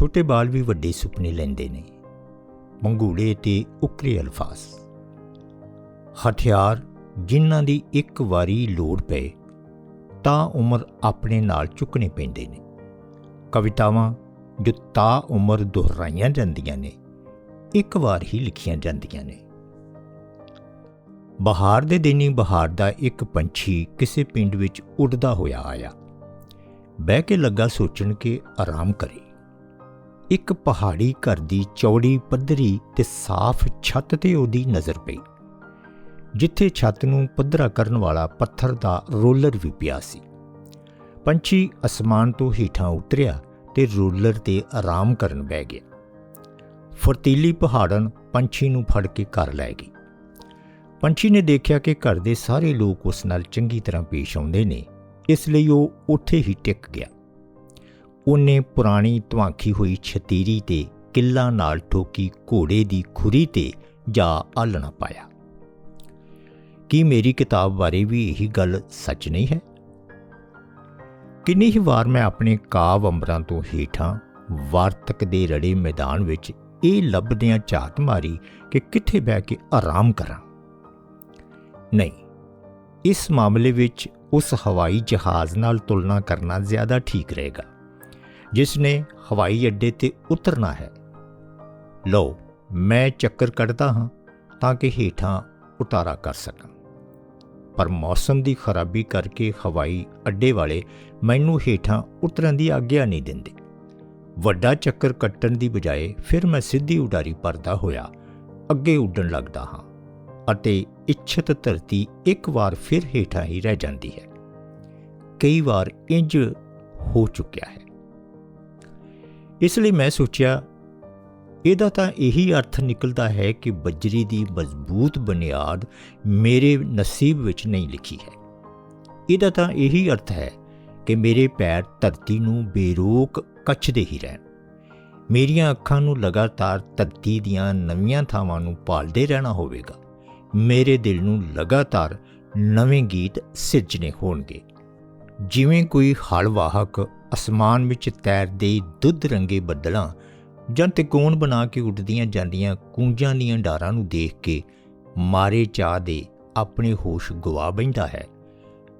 ਛੋਟੇ ਬਾਲ ਵੀ ਵੱਡੇ ਸੁਪਨੇ ਲੈਂਦੇ ਨੇ। ਮੰਗੂੜੇ ਤੇ ਉਕਰੇ ਅਲਫਾਜ਼ ਹਥਿਆਰ ਜਿਨ੍ਹਾਂ ਦੀ ਇੱਕ ਵਾਰੀ ਲੋੜ ਪਏ, ਤਾਂ ਉਮਰ ਆਪਣੇ ਨਾਲ ਚੁੱਕਣੇ ਪੈਂਦੇ ਨੇ। ਕਵਿਤਾਵਾਂ ਜੋ ਤਾ ਉਮਰ ਦੁਹਰਾਈਆਂ ਜਾਂਦੀਆਂ ਨੇ, ਇੱਕ ਵਾਰ ਹੀ ਲਿਖੀਆਂ ਜਾਂਦੀਆਂ ਨੇ। ਬਹਾਰ ਦੇ ਦਿਨੀ ਬਹਾਰ ਦਾ ਇੱਕ ਪੰਛੀ ਕਿਸੇ ਪਿੰਡ ਵਿੱਚ ਉੱਡਦਾ ਹੋਇਆ ਆਇਆ। ਬਹਿ ਕੇ ਲੱਗਾ ਸੋਚਣ ਕਿ ਆਰਾਮ ਕਰੇ। ਇੱਕ ਪਹਾੜੀ ਘਰ ਦੀ ਚੌੜੀ ਪੱਧਰੀ ਤੇ ਸਾਫ਼ ਛੱਤ ਤੇ ਉਹਦੀ ਨਜ਼ਰ ਪਈ, ਜਿੱਥੇ ਛੱਤ ਨੂੰ ਪੱਧਰਾ ਕਰਨ ਵਾਲਾ ਪੱਥਰ ਦਾ ਰੋਲਰ ਵੀ ਪਿਆ ਸੀ। ਪੰਛੀ ਅਸਮਾਨ ਤੋਂ ਹੇਠਾਂ ਉਤਰਿਆ ਤੇ ਰੋਲਰ ਤੇ ਆਰਾਮ ਕਰਨ ਬਹਿ ਗਿਆ। ਫਰਤੀਲੀ ਪਹਾੜਨ ਪੰਛੀ ਨੂੰ ਫੜ ਕੇ ਘਰ ਲੈ ਗਈ। ਪੰਛੀ ਨੇ ਦੇਖਿਆ ਕਿ ਘਰ ਦੇ ਸਾਰੇ ਲੋਕ ਉਸ ਨਾਲ ਚੰਗੀ ਤਰ੍ਹਾਂ ਪੇਸ਼ ਆਉਂਦੇ ਨੇ, ਇਸ ਲਈ ਉਹ ਉੱਥੇ ਹੀ ਟਿਕ ਗਿਆ। ਉਹਨੇ ਪੁਰਾਣੀ ਧਵਾਂਖੀ ਹੋਈ ਛਤੀਰੀ ਤੇ ਕਿੱਲਾ ਨਾਲ ਠੋਕੀ ਘੋੜੇ ਦੀ ਖੁਰੀ ਤੇ ਜਾ ਆਲਣਾ ਪਾਇਆ। ਕੀ ਮੇਰੀ ਕਿਤਾਬ ਬਾਰੇ ਵੀ ਇਹੀ ਗੱਲ ਸੱਚ ਨਹੀਂ ਹੈ? ਕਿੰਨੀ ਹੀ ਵਾਰ ਮੈਂ ਆਪਣੇ ਕਾਵ ਅੰਬਰਾਂ ਤੋਂ ਹੇਠਾਂ ਵਾਰਤਕ ਦੇ ਰੜੇ ਮੈਦਾਨ ਵਿੱਚ ਇਹ ਲੱਭਦਿਆਂ ਝਾਤ ਮਾਰੀ ਕਿ ਕਿੱਥੇ ਬਹਿ ਕੇ ਆਰਾਮ ਕਰਾਂ। ਨਹੀਂ, ਇਸ ਮਾਮਲੇ ਵਿੱਚ ਉਸ ਹਵਾਈ ਜਹਾਜ਼ ਨਾਲ ਤੁਲਨਾ ਕਰਨਾ ਜ਼ਿਆਦਾ ਠੀਕ ਰਹੇਗਾ। ਜਿਸ ਨੇ ਹਵਾਈ ਅੱਡੇ ਤੇ ਉਤਰਨਾ ਹੈ। ਲਓ, ਮੈਂ ਚੱਕਰ ਕੱਢਦਾ ਹਾਂ ਤਾਂ ਕਿ ਹੇਠਾਂ ਉਤਾਰਾ ਕਰ ਸਕਾਂ। ਪਰ ਮੌਸਮ ਦੀ ਖਰਾਬੀ ਕਰਕੇ ਹਵਾਈ ਅੱਡੇ ਵਾਲੇ ਮੈਨੂੰ ਹੇਠਾਂ ਉਤਰਨ ਦੀ ਆਗਿਆ ਨਹੀਂ ਦਿੰਦੇ। ਵੱਡਾ ਚੱਕਰ ਕੱਟਣ ਦੀ ਬਜਾਏ ਫਿਰ ਮੈਂ ਸਿੱਧੀ ਉਡਾਰੀ ਭਰਦਾ ਹੋਇਆ ਅੱਗੇ ਉੱਡਣ ਲੱਗਦਾ ਹਾਂ ਅਤੇ ਇੱਛਤ ਧਰਤੀ ਇੱਕ ਵਾਰ ਫਿਰ ਹੇਠਾਂ ਹੀ ਰਹਿ ਜਾਂਦੀ ਹੈ। ਕਈ ਵਾਰ ਇੰਜ ਹੋ ਚੁੱਕਿਆ ਹੈ। ਇਸ ਲਈ ਮੈਂ ਸੋਚਿਆ, ਇਹਦਾ ਤਾਂ ਇਹੀ ਅਰਥ ਨਿਕਲਦਾ ਹੈ ਕਿ ਬਜਰੀ ਦੀ ਮਜ਼ਬੂਤ ਬੁਨਿਆਦ ਮੇਰੇ ਨਸੀਬ ਵਿੱਚ ਨਹੀਂ ਲਿਖੀ ਹੈ। ਇਹਦਾ ਤਾਂ ਇਹੀ ਅਰਥ ਹੈ ਕਿ ਮੇਰੇ ਪੈਰ ਧਰਤੀ ਨੂੰ ਬੇਰੋਕ ਕੱਚਦੇ ਹੀ ਰਹਿਣ। ਮੇਰੀਆਂ ਅੱਖਾਂ ਨੂੰ ਲਗਾਤਾਰ ਧਰਤੀ ਦੀਆਂ ਨਵੀਆਂ ਥਾਵਾਂ ਨੂੰ ਭਾਲਦੇ ਰਹਿਣਾ ਹੋਵੇਗਾ। ਮੇਰੇ ਦਿਲ ਨੂੰ ਲਗਾਤਾਰ ਨਵੇਂ ਗੀਤ ਸਿਰਜਣੇ ਹੋਣਗੇ। ਜਿਵੇਂ ਕੋਈ ਹਲਵਾਹਕ ਅਸਮਾਨ ਵਿੱਚ ਤੈਰਦੇ ਦੁੱਧ ਰੰਗੇ ਬੱਦਲਾਂ ਜਾਂ ਤਿਕੋਣ ਬਣਾ ਕੇ ਉੱਡਦੀਆਂ ਜਾਂਦੀਆਂ ਕੂੰਜਾਂ ਦੀਆਂ ਡਾਰਾਂ ਨੂੰ ਦੇਖ ਕੇ ਮਾਰੇ ਚਾਹ ਦੇ ਆਪਣੇ ਹੋਸ਼ ਗਵਾ ਬੈਂਦਾ ਹੈ।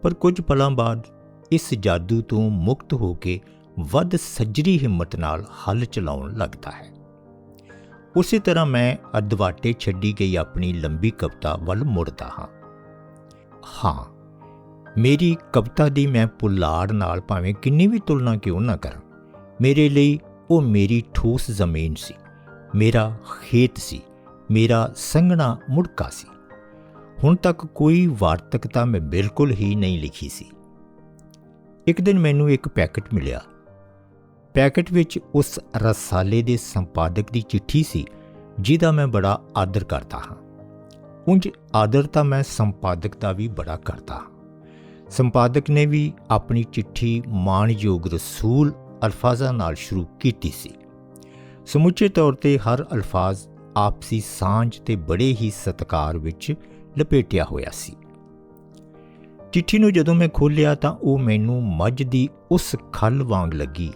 ਪਰ ਕੁਝ ਪਲਾਂ ਬਾਅਦ ਇਸ ਜਾਦੂ ਤੋਂ ਮੁਕਤ ਹੋ ਕੇ ਵੱਧ ਸੱਜਰੀ ਹਿੰਮਤ ਨਾਲ ਹੱਲ ਚਲਾਉਣ ਲੱਗਦਾ ਹੈ। ਉਸੇ ਤਰ੍ਹਾਂ ਮੈਂ ਅਦਵਾਟੇ ਛੱਡੀ ਗਈ ਆਪਣੀ ਲੰਬੀ ਕਵਿਤਾ ਵੱਲ ਮੁੜਦਾ ਹਾਂ। ਹਾਂ ਮੇਰੀ ਕਵਿਤਾ ਦੀ ਮੈਂ ਪੁਲਾੜ ਨਾਲ ਭਾਵੇਂ ਕਿੰਨੀ ਵੀ ਤੁਲਨਾ ਕਿਉਂ ਨਾ ਕਰਾਂ, ਮੇਰੇ ਲਈ ਉਹ ਮੇਰੀ ਠੋਸ ਜ਼ਮੀਨ ਸੀ, ਮੇਰਾ ਖੇਤ ਸੀ, ਮੇਰਾ ਸੰਘਣਾ ਮੁੜਕਾ ਸੀ। ਹੁਣ ਤੱਕ ਕੋਈ ਵਾਰਤਕਤਾ ਮੈਂ ਬਿਲਕੁਲ ਹੀ ਨਹੀਂ ਲਿਖੀ ਸੀ। ਇੱਕ ਦਿਨ ਮੈਨੂੰ ਇੱਕ ਪੈਕੇਟ ਮਿਲਿਆ। ਪੈਕੇਟ ਵਿੱਚ ਉਸ ਰਸਾਲੇ ਦੇ ਸੰਪਾਦਕ ਦੀ ਚਿੱਠੀ ਸੀ, ਜਿਹਦਾ ਮੈਂ ਬੜਾ ਆਦਰ ਕਰਦਾ ਹਾਂ। ਉਂਝ ਆਦਰ ਤਾਂ ਮੈਂ ਸੰਪਾਦਕ ਦਾ ਵੀ ਬੜਾ ਕਰਦਾ ਹਾਂ। ਸੰਪਾਦਕ ਨੇ ਵੀ ਆਪਣੀ ਚਿੱਠੀ ਮਾਣਯੋਗ ਰਸੂਲ ਅਲਫਾਜ਼ਾਂ ਨਾਲ ਸ਼ੁਰੂ ਕੀਤੀ ਸੀ। ਸਮੁੱਚੇ ਤੌਰ ਤੇ ਹਰ ਅਲਫਾਜ਼ ਆਪਸੀ ਸਾਂਝ ਤੇ ਬੜੇ ਹੀ ਸਤਕਾਰ ਵਿੱਚ ਲਪੇਟਿਆ ਹੋਇਆ ਸੀ। ਚਿੱਠੀ ਨੂੰ ਜਦੋਂ ਮੈਂ ਖੋਲ੍ਹਿਆ ਤਾਂ ਉਹ ਮੈਨੂੰ ਮੱਝ ਦੀ ਉਸ ਖੱਲ ਵਾਂਗ ਲੱਗੀ,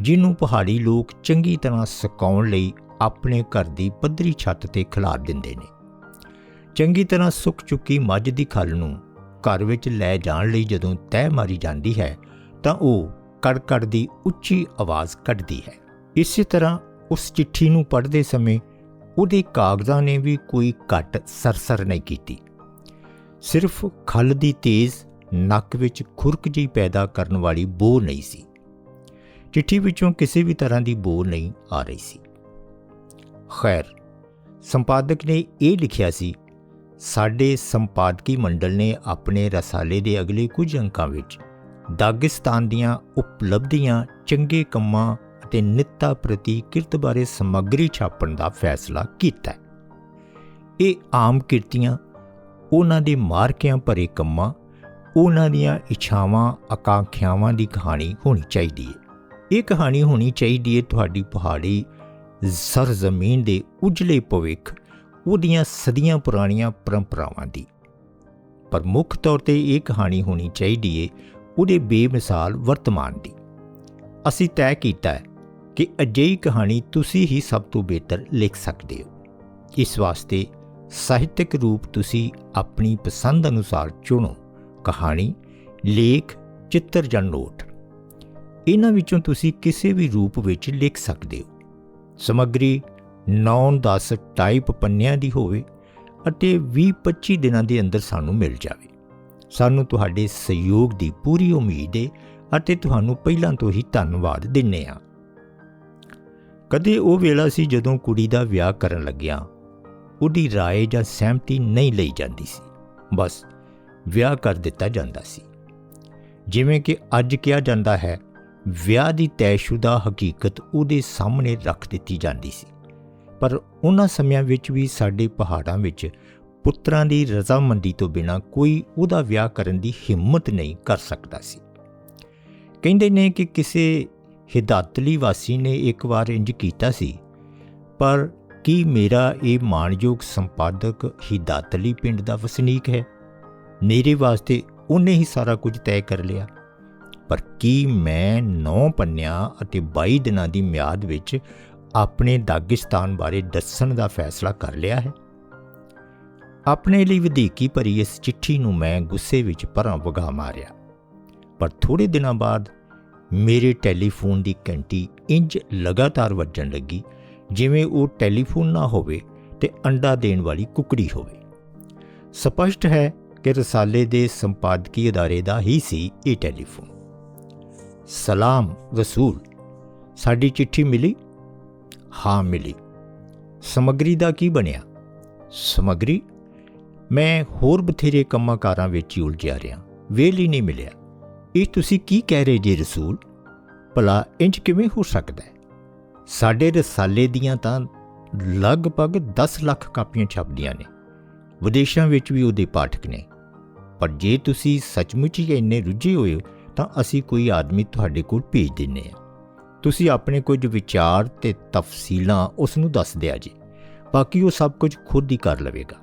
ਜਿਹਨੂੰ ਪਹਾੜੀ ਲੋਕ ਚੰਗੀ ਤਰ੍ਹਾਂ ਸੁਕਾਉਣ ਲਈ ਆਪਣੇ ਘਰ ਦੀ ਪੱਧਰੀ ਛੱਤ ਤੇ ਖਿਲਾਰ ਦਿੰਦੇ ਨੇ। ਚੰਗੀ ਤਰ੍ਹਾਂ ਸੁੱਕ ਚੁੱਕੀ ਮੱਝ ਦੀ ਖੱਲ ਨੂੰ ਘਰ ਵਿੱਚ ਲੈ ਜਾਣ ਲਈ ਜਦੋਂ ਤੈਅ ਮਾਰੀ ਜਾਂਦੀ ਹੈ, ਤਾਂ ਉਹ ਕੜਕੜ ਦੀ ਉੱਚੀ ਆਵਾਜ਼ ਕੱਢਦੀ ਹੈ। ਇਸੇ ਤਰ੍ਹਾਂ ਉਸ ਚਿੱਠੀ ਨੂੰ ਪੜ੍ਹਦੇ ਸਮੇਂ ਉਹਦੇ ਕਾਗਜ਼ਾਂ ਨੇ ਵੀ ਕੋਈ ਘਟ ਸਰਸਰ ਨਹੀਂ ਕੀਤੀ। ਸਿਰਫ ਖਲ ਦੀ ਤੇਜ਼ ਨੱਕ ਵਿੱਚ ਖੁਰਕ ਜਿਹੀ ਪੈਦਾ ਕਰਨ ਵਾਲੀ ਬੋ ਨਹੀਂ ਸੀ। ਚਿੱਠੀ ਵਿੱਚੋਂ ਕਿਸੇ ਵੀ ਤਰ੍ਹਾਂ ਦੀ ਬੋ ਨਹੀਂ ਆ ਰਹੀ ਸੀ। ਖੈਰ, ਸੰਪਾਦਕ ਨੇ ਇਹ ਲਿਖਿਆ ਸੀ ਸਾਡੇ ਸੰਪਾਦਕੀ ਮੰਡਲ ਨੇ ਆਪਣੇ ਰਸਾਲੇ ਦੇ ਅਗਲੇ ਕੁਝ ਅੰਕਾਂ ਵਿੱਚ ਦਾਗਿਸਤਾਨ ਦੀਆਂ ਉਪਲਬਧੀਆਂ, ਚੰਗੇ ਕੰਮਾਂ ਅਤੇ ਨਿੱਤਾ ਪ੍ਰਤੀ ਕਿਰਤ ਬਾਰੇ ਸਮੱਗਰੀ ਛਾਪਣ ਦਾ ਫੈਸਲਾ ਕੀਤਾ ਇਹ ਆਮ ਕਿਰਤੀਆਂ, ਉਹਨਾਂ ਦੇ ਮਾਰਕਿਆਂ ਭਰੇ ਕੰਮਾਂ, ਉਹਨਾਂ ਦੀਆਂ ਇੱਛਾਵਾਂ, ਆਕਾਂਖਿਆਵਾਂ ਦੀ ਕਹਾਣੀ ਹੋਣੀ ਚਾਹੀਦੀ ਹੈ। ਇਹ ਕਹਾਣੀ ਹੋਣੀ ਚਾਹੀਦੀ ਹੈ ਤੁਹਾਡੀ ਪਹਾੜੀ ਸਰਜ਼ਮੀਨ ਦੇ ਉਜਲੇ ਭਵਿੱਖ ਉਹਦੀਆਂ ਸਦੀਆਂ ਪੁਰਾਣੀਆਂ ਪਰੰਪਰਾਵਾਂ ਦੀ। ਪਰ ਮੁੱਖ ਤੌਰ ਤੇ ਇਹ ਕਹਾਣੀ ਹੋਣੀ ਚਾਹੀਦੀ ਏ ਉਹਦੇ ਬੇਮਿਸਾਲ ਵਰਤਮਾਨ ਦੀ। ਅਸੀਂ ਤੈਅ ਕੀਤਾ ਹੈ ਕਿ ਅਜਿਹੀ ਕਹਾਣੀ ਤੁਸੀਂ ਹੀ ਸਭ ਤੋਂ ਬਿਹਤਰ ਲਿਖ ਸਕਦੇ ਹੋ। ਇਸ ਵਾਸਤੇ ਸਾਹਿਤਿਕ ਰੂਪ ਤੁਸੀਂ ਆਪਣੀ ਪਸੰਦ ਅਨੁਸਾਰ ਚੁਣੋ। ਕਹਾਣੀ, ਲੇਖ, ਚਿੱਤਰ ਜਾਂ ਨੋਟ। ਇਹਨਾਂ ਵਿੱਚੋਂ ਤੁਸੀਂ ਕਿਸੇ ਵੀ ਰੂਪ ਵਿੱਚ ਲਿਖ ਸਕਦੇ ਹੋ। ਸਮੱਗਰੀ 9-10 ਟਾਈਪ ਪੰਨਿਆਂ ਦੀ ਹੋਵੇ ਅਤੇ 20-25 ਦਿਨਾਂ ਦੇ ਅੰਦਰ ਸਾਨੂੰ ਮਿਲ ਜਾਵੇ ਸਾਨੂੰ ਤੁਹਾਡੇ ਸਹਿਯੋਗ ਦੀ ਪੂਰੀ ਉਮੀਦ ਹੈ ਅਤੇ ਤੁਹਾਨੂੰ ਪਹਿਲਾਂ ਤੋਂ ਹੀ ਧੰਨਵਾਦ ਦਿੰਨੇ ਆ ਕਦੇ ਉਹ ਵੇਲਾ ਸੀ ਜਦੋਂ ਕੁੜੀ ਦਾ ਵਿਆਹ ਕਰਨ ਲੱਗਿਆ ਉਹਦੀ رائے ਜਾਂ ਸਹਿਮਤੀ ਨਹੀਂ ਲਈ ਜਾਂਦੀ ਸੀ ਬਸ ਵਿਆਹ ਕਰ ਦਿੱਤਾ ਜਾਂਦਾ ਸੀ ਜਿਵੇਂ ਕਿ ਅੱਜ ਕਿਹਾ ਜਾਂਦਾ ਹੈ ਵਿਆਹ ਦੀ ਤੈਸ਼ੁਦਾ ਹਕੀਕਤ ਉਹਦੇ ਸਾਹਮਣੇ ਰੱਖ ਦਿੱਤੀ ਜਾਂਦੀ ਸੀ ਪਰ ਉਹਨਾਂ ਸਮਿਆਂ ਵਿੱਚ ਵੀ ਸਾਡੇ ਪਹਾੜਾਂ ਵਿੱਚ ਪੁੱਤਰਾਂ ਦੀ ਰਜ਼ਾਮੰਦੀ ਤੋਂ ਬਿਨਾ ਕੋਈ ਉਹਦਾ ਵਿਆਹ ਕਰਨ ਦੀ ਹਿੰਮਤ ਨਹੀਂ ਕਰ ਸਕਦਾ ਸੀ। ਕਹਿੰਦੇ ਨੇ ਕਿ ਕਿਸੇ ਹਿਦਾਤਲੀ ਵਾਸੀ ਨੇ ਇੱਕ ਵਾਰ ਇੰਜ ਕੀਤਾ ਸੀ, ਪਰ ਕੀ ਮੇਰਾ ਇਹ ਮਾਣਯੋਗ ਸੰਪਾਦਕ ਹਿਦਾਤਲੀ ਪਿੰਡ ਦਾ ਵਸਨੀਕ ਹੈ? ਮੇਰੇ ਵਾਸਤੇ ਉਹਨੇ ਹੀ ਸਾਰਾ ਕੁਝ ਤੈਅ ਕਰ ਲਿਆ। ਪਰ ਕੀ ਮੈਂ 9 ਪੰਨਿਆਂ ਅਤੇ 22 ਦਿਨਾਂ ਦੀ ਮਿਆਦ ਵਿੱਚ ਆਪਣੇ ਦਾਗਿਸਤਾਨ ਬਾਰੇ ਦੱਸਣ ਦਾ ਫੈਸਲਾ ਕਰ ਲਿਆ ਹੈ। ਆਪਣੇ ਲਈ ਵਧੇਕੀ ਭਰੀ ਇਸ ਚਿੱਠੀ ਨੂੰ ਮੈਂ ਗੁੱਸੇ ਵਿੱਚ ਭਰਾਂ ਵਗਾ ਮਾਰਿਆ। ਪਰ ਥੋੜੇ ਦਿਨਾਂ ਬਾਅਦ ਮੇਰੇ ਟੈਲੀਫੋਨ ਦੀ ਘੰਟੀ ਇੰਜ ਲਗਾਤਾਰ ਵੱਜਣ ਲੱਗੀ, ਜਿਵੇਂ ਉਹ ਟੈਲੀਫੋਨ ਨਾ ਹੋਵੇ ਤੇ ਅੰਡਾ ਦੇਣ ਵਾਲੀ ਕੁਕੜੀ ਹੋਵੇ। ਸਪਸ਼ਟ ਹੈ ਕਿ ਰਸਾਲੇ ਦੇ ਸੰਪਾਦਕੀ ਅਦਾਰੇ ਦਾ ਹੀ ਸੀ ਇਹ ਟੈਲੀਫੋਨ। ਸਲਾਮ, ਰਸੂਲ, ਸਾਡੀ ਚਿੱਠੀ ਮਿਲੀ? ਹਾਂ ਮਿਲੀ। ਸਮਗਰੀ ਦਾ ਕੀ ਬਣਿਆ? ਸਮਗਰੀ? ਮੈਂ ਹੋਰ ਬਥੇਰੇ ਕੰਮਾਂ ਕਾਰਾਂ ਵਿੱਚ ਹੀ ਉਲਝਿਆ ਰਿਹਾ, ਵੇਲ ਹੀ ਨਹੀਂ ਮਿਲਿਆ। ਇਹ ਤੁਸੀਂ ਕੀ ਕਹਿ ਰਹੇ ਜੀ ਰਸੂਲ? ਭਲਾ ਇੰਜ ਕਿਵੇਂ ਹੋ ਸਕਦਾ ਹੈ? ਸਾਡੇ ਰਸਾਲੇ ਦੀਆਂ ਤਾਂ ਲਗਭਗ 10 ਲੱਖ ਕਾਪੀਆਂ ਛਪਦੀਆਂ ਨੇ। ਵਿਦੇਸ਼ਾਂ ਵਿੱਚ ਵੀ ਉਹਦੇ ਪਾਠਕ ਨੇ। ਪਰ ਜੇ ਤੁਸੀਂ ਸੱਚਮੁੱਚ ਹੀ ਇੰਨੇ ਰੁੱਝੇ ਹੋਏ ਹੋ, ਤਾਂ ਅਸੀਂ ਕੋਈ ਆਦਮੀ ਤੁਹਾਡੇ ਕੋਲ ਭੇਜ ਦਿੰਨੇ ਆ ਤੁਸੀਂ ਆਪਣੇ ਕੁਝ ਵਿਚਾਰ ਤੇ ਤਫਸੀਲਾਂ ਉਸ ਨੂੰ ਦੱਸ ਦਿਆ ਜੀ। ਬਾਕੀ ਉਹ ਸਭ ਕੁਝ ਖੁਦ ਹੀ ਕਰ ਲਵੇਗਾ।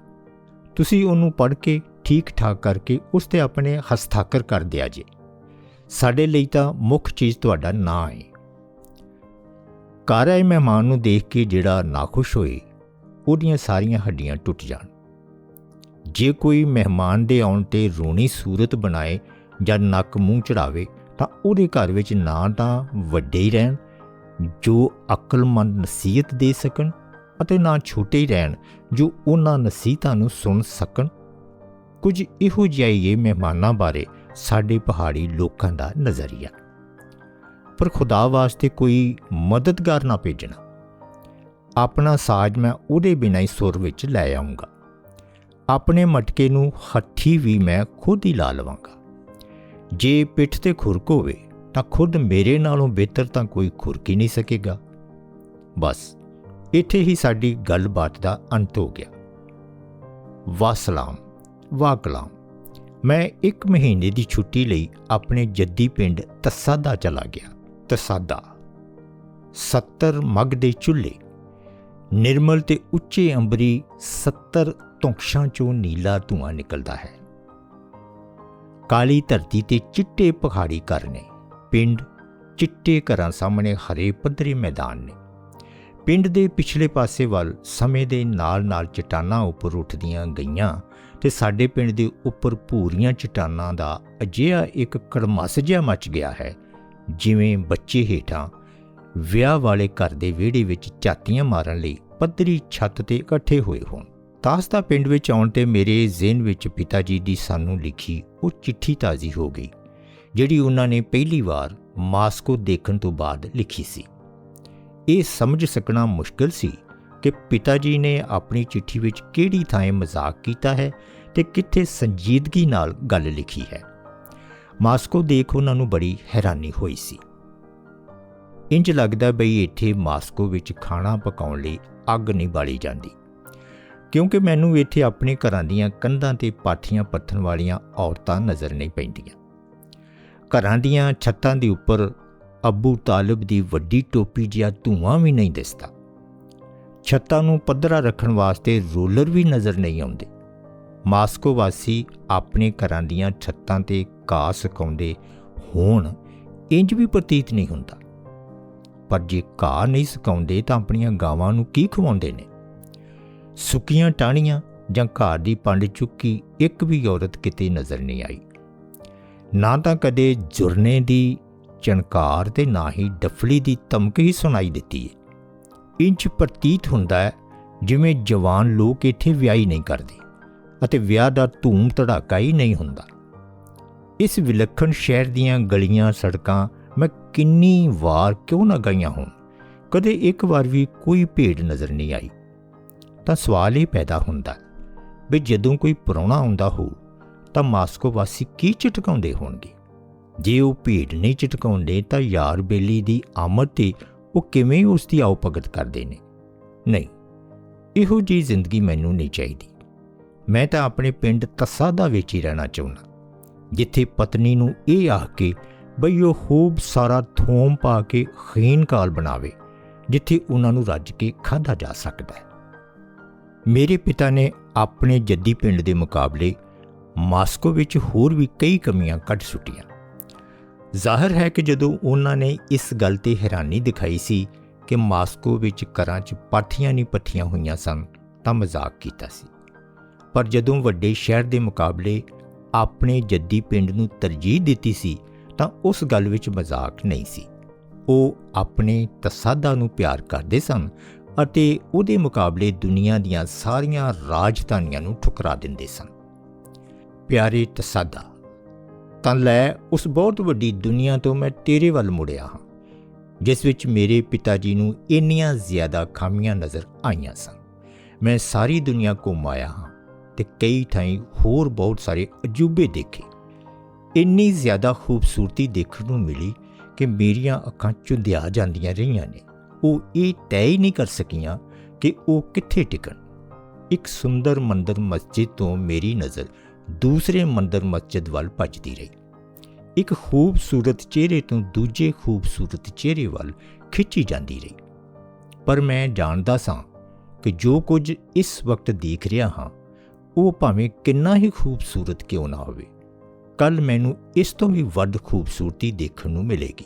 ਤੁਸੀਂ ਉਹਨੂੰ ਪੜ੍ਹ ਕੇ ਠੀਕ ਠਾਕ ਕਰਕੇ ਉਸ ਤੇ ਆਪਣੇ ਹਸਤਾਖਰ ਕਰ ਦਿਆ ਜੀ। ਸਾਡੇ ਲਈ ਤਾਂ ਮੁੱਖ ਚੀਜ਼ ਤੁਹਾਡਾ ਨਾਂ ਹੈ ਘਰ ਆਏ ਮਹਿਮਾਨ ਨੂੰ ਦੇਖ ਕੇ ਜਿਹੜਾ ਨਾਖੁਸ਼ ਹੋਏ, ਉਹਦੀਆਂ ਸਾਰੀਆਂ ਹੱਡੀਆਂ ਟੁੱਟ ਜਾਣ। ਜੇ ਕੋਈ ਮਹਿਮਾਨ ਦੇ ਆਉਣ ਤੇ ਰੋਣੀ ਸੂਰਤ ਬਣਾਏ ਜਾਂ ਨੱਕ ਮੂੰਹ ਚੜਾਵੇ ਤਾਂ ਉਹਦੇ ਘਰ ਵਿੱਚ ਨਾ ਤਾਂ ਵੱਡੇ ਹੀ ਰਹਿਣ, ਜੋ ਅਕਲਮੰਦ ਨਸੀਹਤ ਦੇ ਸਕਣ ਅਤੇ ਨਾ ਛੋਟੇ ਹੀ ਰਹਿਣ, ਜੋ ਉਹਨਾਂ ਨਸੀਹਤਾਂ ਨੂੰ ਸੁਣ ਸਕਣ। ਕੁਝ ਇਹੋ ਜਿਹਾ ਹੀ ਇਹ ਮਹਿਮਾਨਾਂ ਬਾਰੇ ਸਾਡੇ ਪਹਾੜੀ ਲੋਕਾਂ ਦਾ ਨਜ਼ਰੀਆ। ਪਰ ਖੁਦਾ ਵਾਸਤੇ ਕੋਈ ਮਦਦਗਾਰ ਨਾ ਭੇਜਣਾ। ਆਪਣਾ ਸਾਜ਼ ਮੈਂ ਉਹਦੇ ਬਿਨਾਂ ਹੀ ਸੁਰ ਵਿੱਚ ਲੈ ਆਉਂਗਾ ਆਪਣੇ ਮਟਕੇ ਨੂੰ ਹੱਠੀ ਵੀ ਮੈਂ ਖੁਦ ਹੀ ਲਾ ਲਵਾਂਗਾ। ਜੇ ਪਿੱਠ ਤੇ ਖੁਰਕ ਹੋਵੇ, ਤਾਂ ਖੁਦ ਮੇਰੇ ਨਾਲੋਂ ਬਿਹਤਰ ਤਾਂ ਕੋਈ ਖੁਰਕ ਹੀ ਨਹੀਂ ਸਕੇਗਾ। ਬਸ, ਇੱਥੇ ਹੀ ਸਾਡੀ ਗੱਲਬਾਤ ਦਾ ਅੰਤ ਹੋ ਗਿਆ। ਵਾਸਲਾਮ ਵਾਕਲਾਮ ਮੈਂ ਇੱਕ ਮਹੀਨੇ ਦੀ ਛੁੱਟੀ ਲਈ ਆਪਣੇ ਜੱਦੀ ਪਿੰਡ ਤਸਾਦਾ ਚਲਾ ਗਿਆ। ਤਸਾਦਾ। 70 ਮੱਗ ਦੇ ਚੁੱਲ੍ਹੇ। ਨਿਰਮਲ ਤੇ ਉੱਚੇ ਅੰਬਰੀ 70 ਧੁੰਕਸ਼ਾਂ ਚੋਂ ਨੀਲਾ ਧੂਆਂ ਨਿਕਲਦਾ ਹੈ। ਕਾਲੀ ਧਰਤੀ ਤੇ ਚਿੱਟੇ ਪਹਾੜੀ ਘਰ ਨੇ। ਪਿੰਡ ਚਿੱਟੇ ਘਰਾਂ ਸਾਹਮਣੇ ਹਰੇ ਪੱਧਰੇ ਮੈਦਾਨ ਨੇ। ਪਿੰਡ ਦੇ ਪਿਛਲੇ ਪਾਸੇ ਵੱਲ ਸਮੇਂ ਦੇ ਨਾਲ-ਨਾਲ ਚਟਾਨਾਂ ਉੱਪਰ ਉੱਠਦੀਆਂ ਗਈਆਂ ਤੇ ਸਾਡੇ ਪਿੰਡ ਦੇ ਉੱਪਰ ਭੂਰੀਆਂ ਚਟਾਨਾਂ ਦਾ ਅਜਿਹਾ ਇੱਕ ਕੜਮਸ ਜਿਹਾ ਮਚ ਗਿਆ ਹੈ, ਜਿਵੇਂ ਬੱਚੇ ਹੇਠਾਂ ਵਿਆਹ ਵਾਲੇ ਘਰ ਦੇ ਵਿਹੜੇ ਵਿੱਚ ਝਾਤੀਆਂ ਮਾਰਨ ਲਈ ਪੱਧਰੀ ਛੱਤ ਤੇ ਇਕੱਠੇ ਹੋਏ ਹੋਣ। ਤਾਸਤਾ ਪਿੰਡ ਵਿੱਚ ਆਉਣ ਤੇ ਮੇਰੇ ਜ਼ਿਹਨ ਵਿੱਚ ਪਿਤਾ ਜੀ ਦੀ ਸਾਨੂੰ ਲਿਖੀ ਉਹ ਚਿੱਠੀ ਤਾਜ਼ੀ ਹੋ ਗਈ, ਜਿਹੜੀ ਉਹਨਾਂ ਨੇ ਪਹਿਲੀ ਵਾਰ ਮਾਸਕੋ ਦੇਖਣ ਤੋਂ ਬਾਅਦ ਲਿਖੀ ਸੀ। ਇਹ ਸਮਝ ਸਕਣਾ ਮੁਸ਼ਕਲ ਸੀ ਕਿ ਪਿਤਾ ਜੀ ਨੇ ਆਪਣੀ ਚਿੱਠੀ ਵਿੱਚ ਕਿਹੜੀ ਥਾਂ ਮਜ਼ਾਕ ਕੀਤਾ ਹੈ ਤੇ ਕਿੱਥੇ ਸੰਜੀਦਗੀ ਨਾਲ ਗੱਲ ਲਿਖੀ ਹੈ। ਮਾਸਕੋ ਦੇਖ ਉਹਨਾਂ ਨੂੰ ਬੜੀ ਹੈਰਾਨੀ ਹੋਈ ਸੀ। ਇੰਜ ਲੱਗਦਾ ਬਈ ਇੱਥੇ ਮਾਸਕੋ ਵਿੱਚ ਖਾਣਾ ਪਕਾਉਣ ਲਈ ਅੱਗ ਨਹੀਂ ਬਾਲੀ ਜਾਂਦੀ। ਕਿਉਂਕਿ ਮੈਨੂੰ ਇੱਥੇ ਆਪਣੇ ਘਰਾਂ ਦੀਆਂ ਕੰਧਾਂ ਤੇ ਪਾਠੀਆਂ ਪੱਥਣ ਵਾਲੀਆਂ ਔਰਤਾਂ ਨਜ਼ਰ ਨਹੀਂ ਪੈਂਦੀਆਂ। ਘਰਾਂ ਦੀਆਂ ਛੱਤਾਂ ਦੇ ਉੱਪਰ ਅਬੂ ਤਾਲਬ ਦੀ ਵੱਡੀ ਟੋਪੀ ਜਿਹਾ ਧੂਆਂ ਵੀ ਨਹੀਂ ਦਿਸਦਾ। ਛੱਤਾਂ ਨੂੰ ਪੱਧਰਾ ਰੱਖਣ ਵਾਸਤੇ ਰੋਲਰ ਵੀ ਨਜ਼ਰ ਨਹੀਂ ਆਉਂਦੇ। ਮਾਸਕੋ ਵਾਸੀ ਆਪਣੇ ਘਰਾਂ ਦੀਆਂ ਛੱਤਾਂ ਤੇ ਘਾਹ ਸੁਕਾਉਂਦੇ ਹੋਣ ਇੰਜ ਵੀ ਪ੍ਰਤੀਤ ਨਹੀਂ ਹੁੰਦਾ। ਪਰ ਜੇ ਘਾਹ ਨਹੀਂ ਸੁਕਾਉਂਦੇ ਤਾਂ ਆਪਣੀਆਂ ਗਾਵਾਂ ਨੂੰ ਕੀ ਖਵਾਉਂਦੇ ਨੇ? ਸੁੱਕੀਆਂ ਟਾਹਣੀਆਂ ਜਾਂ ਘਰ ਦੀ ਪੰਡ ਚੁੱਕੀ ਇੱਕ ਵੀ ਔਰਤ ਕਿਤੇ ਨਜ਼ਰ ਨਹੀਂ ਆਈ। ਨਾ ਤਾਂ ਕਦੇ ਜੁਰਨੇ ਦੀ, ਚਣਕਾਰ ਤੇ ਨਾ ਹੀ ਡਫਲੀ ਦੀ ਧਮਕ ਹੀ ਸੁਣਾਈ ਦਿੱਤੀ ਹੈ ਇੰਚ ਪ੍ਰਤੀਤ ਹੁੰਦਾ ਹੈ ਜਿਵੇਂ ਜਵਾਨ ਲੋਕ ਇੱਥੇ ਵਿਆਹੀ ਨਹੀਂ ਕਰਦੇ ਅਤੇ ਵਿਆਹ ਦਾ ਧੂਮ ਧੜਾਕਾ ਹੀ ਨਹੀਂ ਹੁੰਦਾ। ਇਸ ਵਿਲੱਖਣ ਸ਼ਹਿਰ ਦੀਆਂ ਗਲੀਆਂ, ਸੜਕਾਂ ਮੈਂ ਕਿੰਨੀ ਵਾਰ ਕਿਉਂ ਨਾ ਗਈਆਂ ਹੋਣ। ਕਦੇ ਇੱਕ ਵਾਰ ਵੀ ਕੋਈ ਭੀੜ ਨਜ਼ਰ ਨਹੀਂ ਆਈ। ਤਾਂ ਸਵਾਲ ਇਹ ਪੈਦਾ ਹੁੰਦਾ ਵੀ ਜਦੋਂ ਕੋਈ ਪਰੌਣਾ ਆਉਂਦਾ ਹੋ, ਤਾਂ ਮਾਸਕੋ ਵਾਸੀ ਕੀ ਝਟਕਾਉਂਦੇ ਹੋਣਗੇ? ਜੇ ਉਹ ਭੀੜ ਨਹੀਂ ਝਟਕਾਉਂਦੇ, ਤਾਂ ਯਾਰ ਬੇਲੀ ਦੀ ਆਮਦ ਤੇ ਉਹ ਕਿਵੇਂ ਉਸ ਦੀ ਆਉ ਭਗਤ ਕਰਦੇ ਨੇ? ਨਹੀਂ, ਇਹੋ ਜੀ ਜ਼ਿੰਦਗੀ ਮੈਨੂੰ ਨਹੀਂ ਚਾਹੀਦੀ। ਮੈਂ ਤਾਂ ਆਪਣੇ ਪਿੰਡ ਤਸਾਦਾ ਵਿੱਚ ਹੀ ਰਹਿਣਾ ਚਾਹੁੰਦਾ, ਜਿੱਥੇ ਪਤਨੀ ਨੂੰ ਇਹ ਆਖ ਕੇ ਬਈ ਉਹ ਖੂਬ ਸਾਰਾ ਥੋਮ ਪਾ ਕੇ ਖੀਨ ਕਾਲ ਬਣਾਵੇ, ਜਿੱਥੇ ਉਹਨਾਂ ਨੂੰ ਰੱਜ ਕੇ ਖਾਧਾ ਜਾ ਸਕਦਾ ਹੈ। ਮੇਰੇ ਪਿਤਾ ਨੇ ਆਪਣੇ ਜੱਦੀ ਪਿੰਡ ਦੇ ਮੁਕਾਬਲੇ ਮਾਸਕੋ ਵਿੱਚ ਹੋਰ ਵੀ ਕਈ ਕਮੀਆਂ ਕੱਢ ਸੁੱਟੀਆਂ। ਜ਼ਾਹਰ ਹੈ ਕਿ ਜਦੋਂ ਉਹਨਾਂ ਨੇ ਇਸ ਗੱਲ ਤੇ ਹੈਰਾਨੀ ਦਿਖਾਈ ਸੀ ਕਿ ਮਾਸਕੋ ਵਿੱਚ ਘਰਾਂ 'ਚ ਪਾਠੀਆਂ ਨਹੀਂ ਪੱਠੀਆਂ ਹੋਈਆਂ ਸਨ, ਤਾਂ ਮਜ਼ਾਕ ਕੀਤਾ ਸੀ। ਪਰ ਜਦੋਂ ਵੱਡੇ ਸ਼ਹਿਰ ਦੇ ਮੁਕਾਬਲੇ ਆਪਣੇ ਜੱਦੀ ਪਿੰਡ ਨੂੰ ਤਰਜੀਹ ਦਿੱਤੀ ਸੀ, ਤਾਂ ਉਸ ਗੱਲ ਵਿੱਚ ਮਜ਼ਾਕ ਨਹੀਂ ਸੀ। ਉਹ ਆਪਣੇ ਤਸਾਦਾ ਨੂੰ ਪਿਆਰ ਕਰਦੇ ਸਨ ਅਤੇ ਉਹਦੇ ਮੁਕਾਬਲੇ ਦੁਨੀਆ ਦੀਆਂ ਸਾਰੀਆਂ ਰਾਜਧਾਨੀਆਂ ਨੂੰ ਠੁਕਰਾ ਦਿੰਦੇ ਸਨ। ਪਿਆਰੇ ਤਸਾਦਾ, ਤਾਂ ਲੈ ਉਸ ਬਹੁਤ ਵੱਡੀ ਦੁਨੀਆ ਤੋਂ ਮੈਂ ਤੇਰੇ ਵੱਲ ਮੁੜਿਆ ਹਾਂ, ਜਿਸ ਵਿੱਚ ਮੇਰੇ ਪਿਤਾ ਜੀ ਨੂੰ ਇੰਨੀਆਂ ਜ਼ਿਆਦਾ ਖਾਮੀਆਂ ਨਜ਼ਰ ਆਈਆਂ ਸਨ। ਮੈਂ ਸਾਰੀ ਦੁਨੀਆ ਘੁੰਮ ਆਇਆ ਹਾਂ ਤੇ ਕਈ ਥਾਈਂ ਹੋਰ ਬਹੁਤ ਸਾਰੇ ਅਜੂਬੇ ਦੇਖੇ। ਇੰਨੀ ਜ਼ਿਆਦਾ ਖੂਬਸੂਰਤੀ ਦੇਖਣ ਨੂੰ ਮਿਲੀ ਕਿ ਮੇਰੀਆਂ ਅੱਖਾਂ ਚੁੰਧਿਆ ਜਾਂਦੀਆਂ ਰਹੀਆਂ ਨੇ। ਉਹ ਇਹ ਤੈਅ ਹੀ ਨਹੀਂ ਕਰ ਸਕੀਆਂ ਕਿ ਉਹ ਕਿੱਥੇ ਟਿਕਣ। ਇੱਕ ਸੁੰਦਰ ਮੰਦਰ ਮਸਜਿਦ ਤੋਂ ਮੇਰੀ ਨਜ਼ਰ ਦੂਸਰੇ ਮੰਦਰ ਮਸਜਿਦ ਵੱਲ ਭੱਜਦੀ ਰਹੀ। ਇੱਕ ਖੂਬਸੂਰਤ ਚਿਹਰੇ ਤੋਂ ਦੂਜੇ ਖੂਬਸੂਰਤ ਚਿਹਰੇ ਵੱਲ ਖਿੱਚੀ ਜਾਂਦੀ ਰਹੀ। ਪਰ ਮੈਂ ਜਾਣਦਾ ਸਾਂ ਕਿ ਜੋ ਕੁਝ ਇਸ ਵਕਤ ਦੇਖ ਰਿਹਾ ਹਾਂ, ਉਹ ਭਾਵੇਂ ਕਿੰਨਾ ਹੀ ਖੂਬਸੂਰਤ ਕਿਉਂ ਨਾ ਹੋਵੇ ਕੱਲ ਮੈਨੂੰ ਇਸ ਤੋਂ ਵੀ ਵੱਧ ਖੂਬਸੂਰਤੀ ਦੇਖਣ ਨੂੰ ਮਿਲੇਗੀ।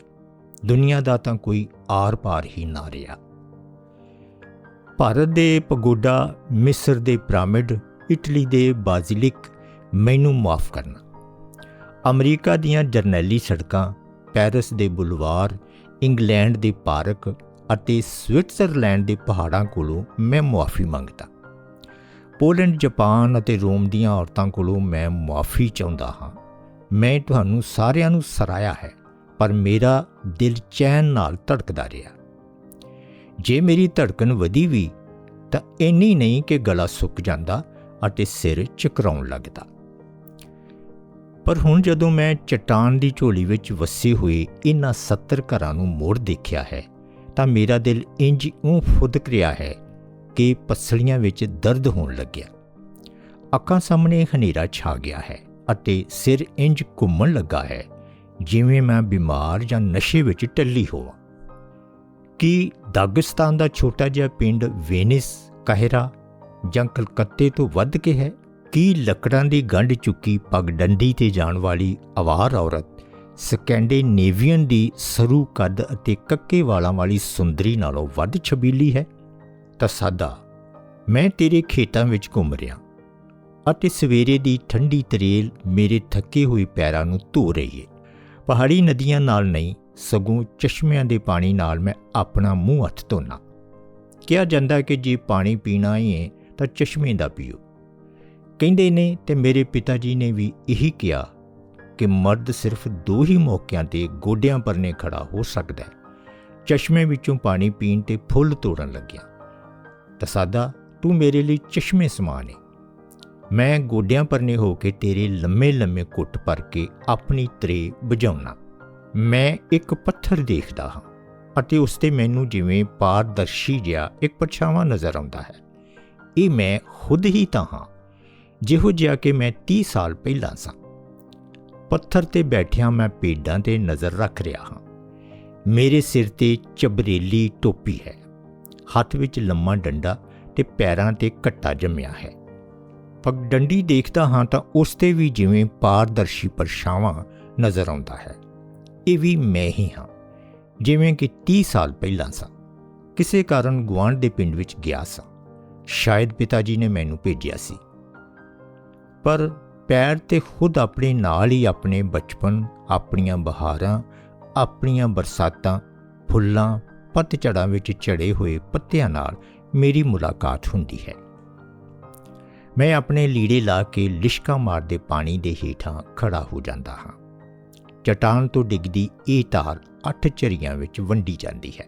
ਦੁਨੀਆ ਦਾ ਤਾਂ ਕੋਈ ਆਰ-ਪਾਰ ਹੀ ਨਾ ਰਿਹਾ। ਭਾਰਤ ਦੇ ਪਗੋਡਾ, ਮਿਸਰ ਦੇ ਪਿਰਾਮਿਡ, ਇਟਲੀ ਦੇ ਬਾਜ਼ਿਲਿਕ ਮੈਨੂੰ ਮਾਫ ਕਰਨਾ। ਅਮਰੀਕਾ ਦੀਆਂ ਜਰਨੈਲੀ ਸੜਕਾਂ, ਪੈਰਿਸ ਦੇ ਬੁਲਵਾਰ, ਇੰਗਲੈਂਡ ਦੇ ਪਾਰਕ ਅਤੇ ਸਵਿਟਜ਼ਰਲੈਂਡ ਦੇ ਪਹਾੜਾਂ ਕੋਲੋਂ ਮੈਂ ਮੁਆਫੀ ਮੰਗਦਾ। ਪੋਲੈਂਡ, ਜਾਪਾਨ ਅਤੇ ਰੋਮ ਦੀਆਂ ਔਰਤਾਂ ਕੋਲੋਂ ਮੈਂ ਮੁਆਫੀ ਚਾਹੁੰਦਾ ਹਾਂ। ਮੈਂ ਤੁਹਾਨੂੰ ਸਾਰਿਆਂ ਨੂੰ ਸਰਾਇਆ ਹੈ। ਪਰ ਮੇਰਾ ਦਿਲ ਚੈਨ ਨਾਲ ਧੜਕਦਾ ਰਿਹਾ। ਜੇ ਮੇਰੀ ਧੜਕਣ ਵਧੀ ਵੀ, ਤਾਂ ਇੰਨੀ ਨਹੀਂ ਕਿ ਗਲਾ ਸੁੱਕ ਜਾਂਦਾ ਅਤੇ ਸਿਰ ਚਕਰਾਉਣ ਲੱਗਦਾ। ਪਰ ਹੁਣ ਜਦੋਂ ਮੈਂ ਚਟਾਨ ਦੀ ਝੋਲੀ ਵਿੱਚ ਵਸੇ ਹੋਏ ਇਹਨਾਂ 70 ਘਰਾਂ ਨੂੰ ਮੋੜ ਦੇਖਿਆ ਹੈ, ਤਾਂ ਮੇਰਾ ਦਿਲ ਇੰਜ ਉਹ ਫੁਦਕ ਰਿਹਾ ਹੈ ਕਿ ਪਸਲੀਆਂ ਵਿੱਚ ਦਰਦ ਹੋਣ ਲੱਗਿਆ। ਅੱਖਾਂ ਸਾਹਮਣੇ ਹਨੇਰਾ ਛਾ ਗਿਆ ਹੈ ਅਤੇ ਸਿਰ ਇੰਜ ਘੁੰਮਣ ਲੱਗਾ ਹੈ। ਜਿਵੇਂ ਮੈਂ ਬਿਮਾਰ ਜਾਂ ਨਸ਼ੇ ਵਿੱਚ ਟੱਲੀ ਹੋਵਾਂ। ਕੀ ਦਾਗਿਸਤਾਨ ਦਾ ਛੋਟਾ ਜਿਹਾ ਪਿੰਡ ਵੇਨਿਸ, ਕਹਿਰਾ ਜਾਂ ਕਲਕੱਤੇ ਤੋਂ ਵੱਧ ਕੇ ਹੈ? ਕੀ ਲੱਕੜਾਂ ਦੀ ਗੰਢ ਚੁੱਕੀ ਪਗਡੰਡੀ ਤੇ ਜਾਣ ਵਾਲੀ ਆਵਾਰ ਔਰਤ ਸਕੈਂਡੀਨੇਵੀਅਨ ਦੀ ਸਰੂ ਕੱਦ ਅਤੇ ਕੱਕੇ ਵਾਲਾਂ ਵਾਲੀ ਸੁੰਦਰੀ ਨਾਲੋਂ ਵੱਧ ਛਬੀਲੀ ਹੈ? ਤਾਂ ਸਾਦਾ, ਮੈਂ ਤੇਰੇ ਖੇਤਾਂ ਵਿੱਚ ਘੁੰਮ ਰਿਹਾ ਅਤੇ ਸਵੇਰੇ ਦੀ ਠੰਡੀ ਤਰੇਲ ਮੇਰੇ ਥੱਕੇ ਹੋਏ ਪੈਰਾਂ ਨੂੰ ਧੋ ਰਹੀ ਹੈ ਪਹਾੜੀ ਨਦੀਆਂ ਨਾਲ ਨਹੀਂ, ਸਗੋਂ ਚਸ਼ਮਿਆਂ ਦੇ ਪਾਣੀ ਨਾਲ ਮੈਂ ਆਪਣਾ ਮੂੰਹ ਹੱਥ ਧੋਣਾ ਕਿਹਾ ਜਾਂਦਾ ਕਿ ਜੇ ਪਾਣੀ ਪੀਣਾ ਹੀ ਹੈ ਤਾਂ ਚਸ਼ਮੇ ਦਾ ਪੀਓ। ਕਹਿੰਦੇ ਨੇ ਤੇ ਮੇਰੇ ਪਿਤਾ ਜੀ ਨੇ ਵੀ ਇਹੀ ਕਿਹਾ ਕਿ ਮਰਦ ਸਿਰਫ ਦੋ ਹੀ ਮੌਕਿਆਂ ਤੇ ਗੋਡਿਆਂ ਪਰਨੇ ਖੜਾ ਹੋ ਸਕਦਾ ਹੈ। ਚਸ਼ਮੇ ਵਿੱਚੋਂ ਪਾਣੀ ਪੀਣ ਤੇ ਫੁੱਲ ਤੋੜਨ ਲੱਗਿਆ। ਤਸਾਦਾ, ਤੂੰ ਮੇਰੇ ਲਈ ਚਸ਼ਮੇ ਸਮਾਨ ਹੈ ਮੈਂ ਗੋਡਿਆਂ ਪਰਨੇ ਹੋ ਕੇ ਤੇਰੇ ਲੰਮੇ ਲੰਮੇ ਕੁੱਟ ਭਰ ਕੇ ਆਪਣੀ ਤਰੇ ਬੁਝਾਉਣਾ। ਮੈਂ ਇੱਕ ਪੱਥਰ ਦੇਖਦਾ ਹਾਂ ਅਤੇ ਉਸ ਤੇ ਮੈਨੂੰ ਜਿਵੇਂ ਪਾਰਦਰਸ਼ੀ ਜਿਹਾ ਇੱਕ ਪਰਛਾਵਾਂ ਨਜ਼ਰ ਆਉਂਦਾ ਹੈ। ਇਹ ਮੈਂ ਖੁਦ ਹੀ ਤਾਂ ਹਾਂ, ਜਿਹੋ ਜਿਹਾ ਕਿ ਮੈਂ 30 ਸਾਲ ਪਹਿਲਾਂ ਸਾਂ। ਪੱਥਰ ਤੇ ਬੈਠਿਆ ਮੈਂ ਪੇਡਾਂ ਤੇ ਨਜ਼ਰ ਰੱਖ ਰਿਹਾ ਹਾਂ। ਮੇਰੇ ਸਿਰ ਤੇ ਚਬਰੇਲੀ ਟੋਪੀ ਹੈ। ਹੱਥ ਵਿੱਚ ਲੰਮਾ ਡੰਡਾ ਤੇ ਪੈਰਾਂ ਤੇ ਕੱਟਾ ਜੰਮਿਆ ਹੈ। ਪਗਡੰਡੀ ਦੇਖਦਾ ਹਾਂ ਤਾਂ ਉਸ ਤੇ ਵੀ ਜਿਵੇਂ ਪਾਰਦਰਸ਼ੀ ਪਰਛਾਵਾਂ ਨਜ਼ਰ ਆਉਂਦਾ ਹੈ। ਇਹ ਵੀ ਮੈਂ ਹੀ ਹਾਂ। ਜਿਵੇਂ ਕਿ 30 ਸਾਲ ਪਹਿਲਾਂ ਸਾਂ। ਕਿਸੇ ਕਾਰਨ ਗੁਆਂਢ ਦੇ ਪਿੰਡ ਵਿੱਚ ਗਿਆ ਸਾਂ। ਸ਼ਾਇਦ ਪਿਤਾ ਜੀ ਨੇ ਮੈਨੂੰ ਭੇਜਿਆ ਸੀ। ਪਰ ਪੈਰ ਤੇ ਖੁਦ ਆਪਣੇ ਨਾਲ ਹੀ ਆਪਣੇ ਬਚਪਨ, ਆਪਣੀਆਂ ਬਹਾਰਾਂ, ਆਪਣੀਆਂ ਬਰਸਾਤਾਂ, ਫੁੱਲਾਂ, ਪਤਝੜਾਂ ਵਿੱਚ ਝੜੇ ਹੋਏ ਪੱਤਿਆਂ ਨਾਲ ਮੇਰੀ ਮੁਲਾਕਾਤ ਹੁੰਦੀ ਹੈ। ਮੈਂ ਆਪਣੇ ਲੀੜੇ ਲਾ ਕੇ ਲਿਸ਼ਕਾ ਮਾਰਦੇ ਪਾਣੀ ਦੇ ਹੇਠਾਂ ਖੜਾ ਹੋ ਜਾਂਦਾ ਹਾਂ। ਚਟਾਨ ਤੋਂ ਡਿੱਗਦੀ ਇਹ ਤਾਰ ਅੱਠ ਝਰੀਆਂ ਵਿੱਚ ਵੰਡੀ ਜਾਂਦੀ ਹੈ।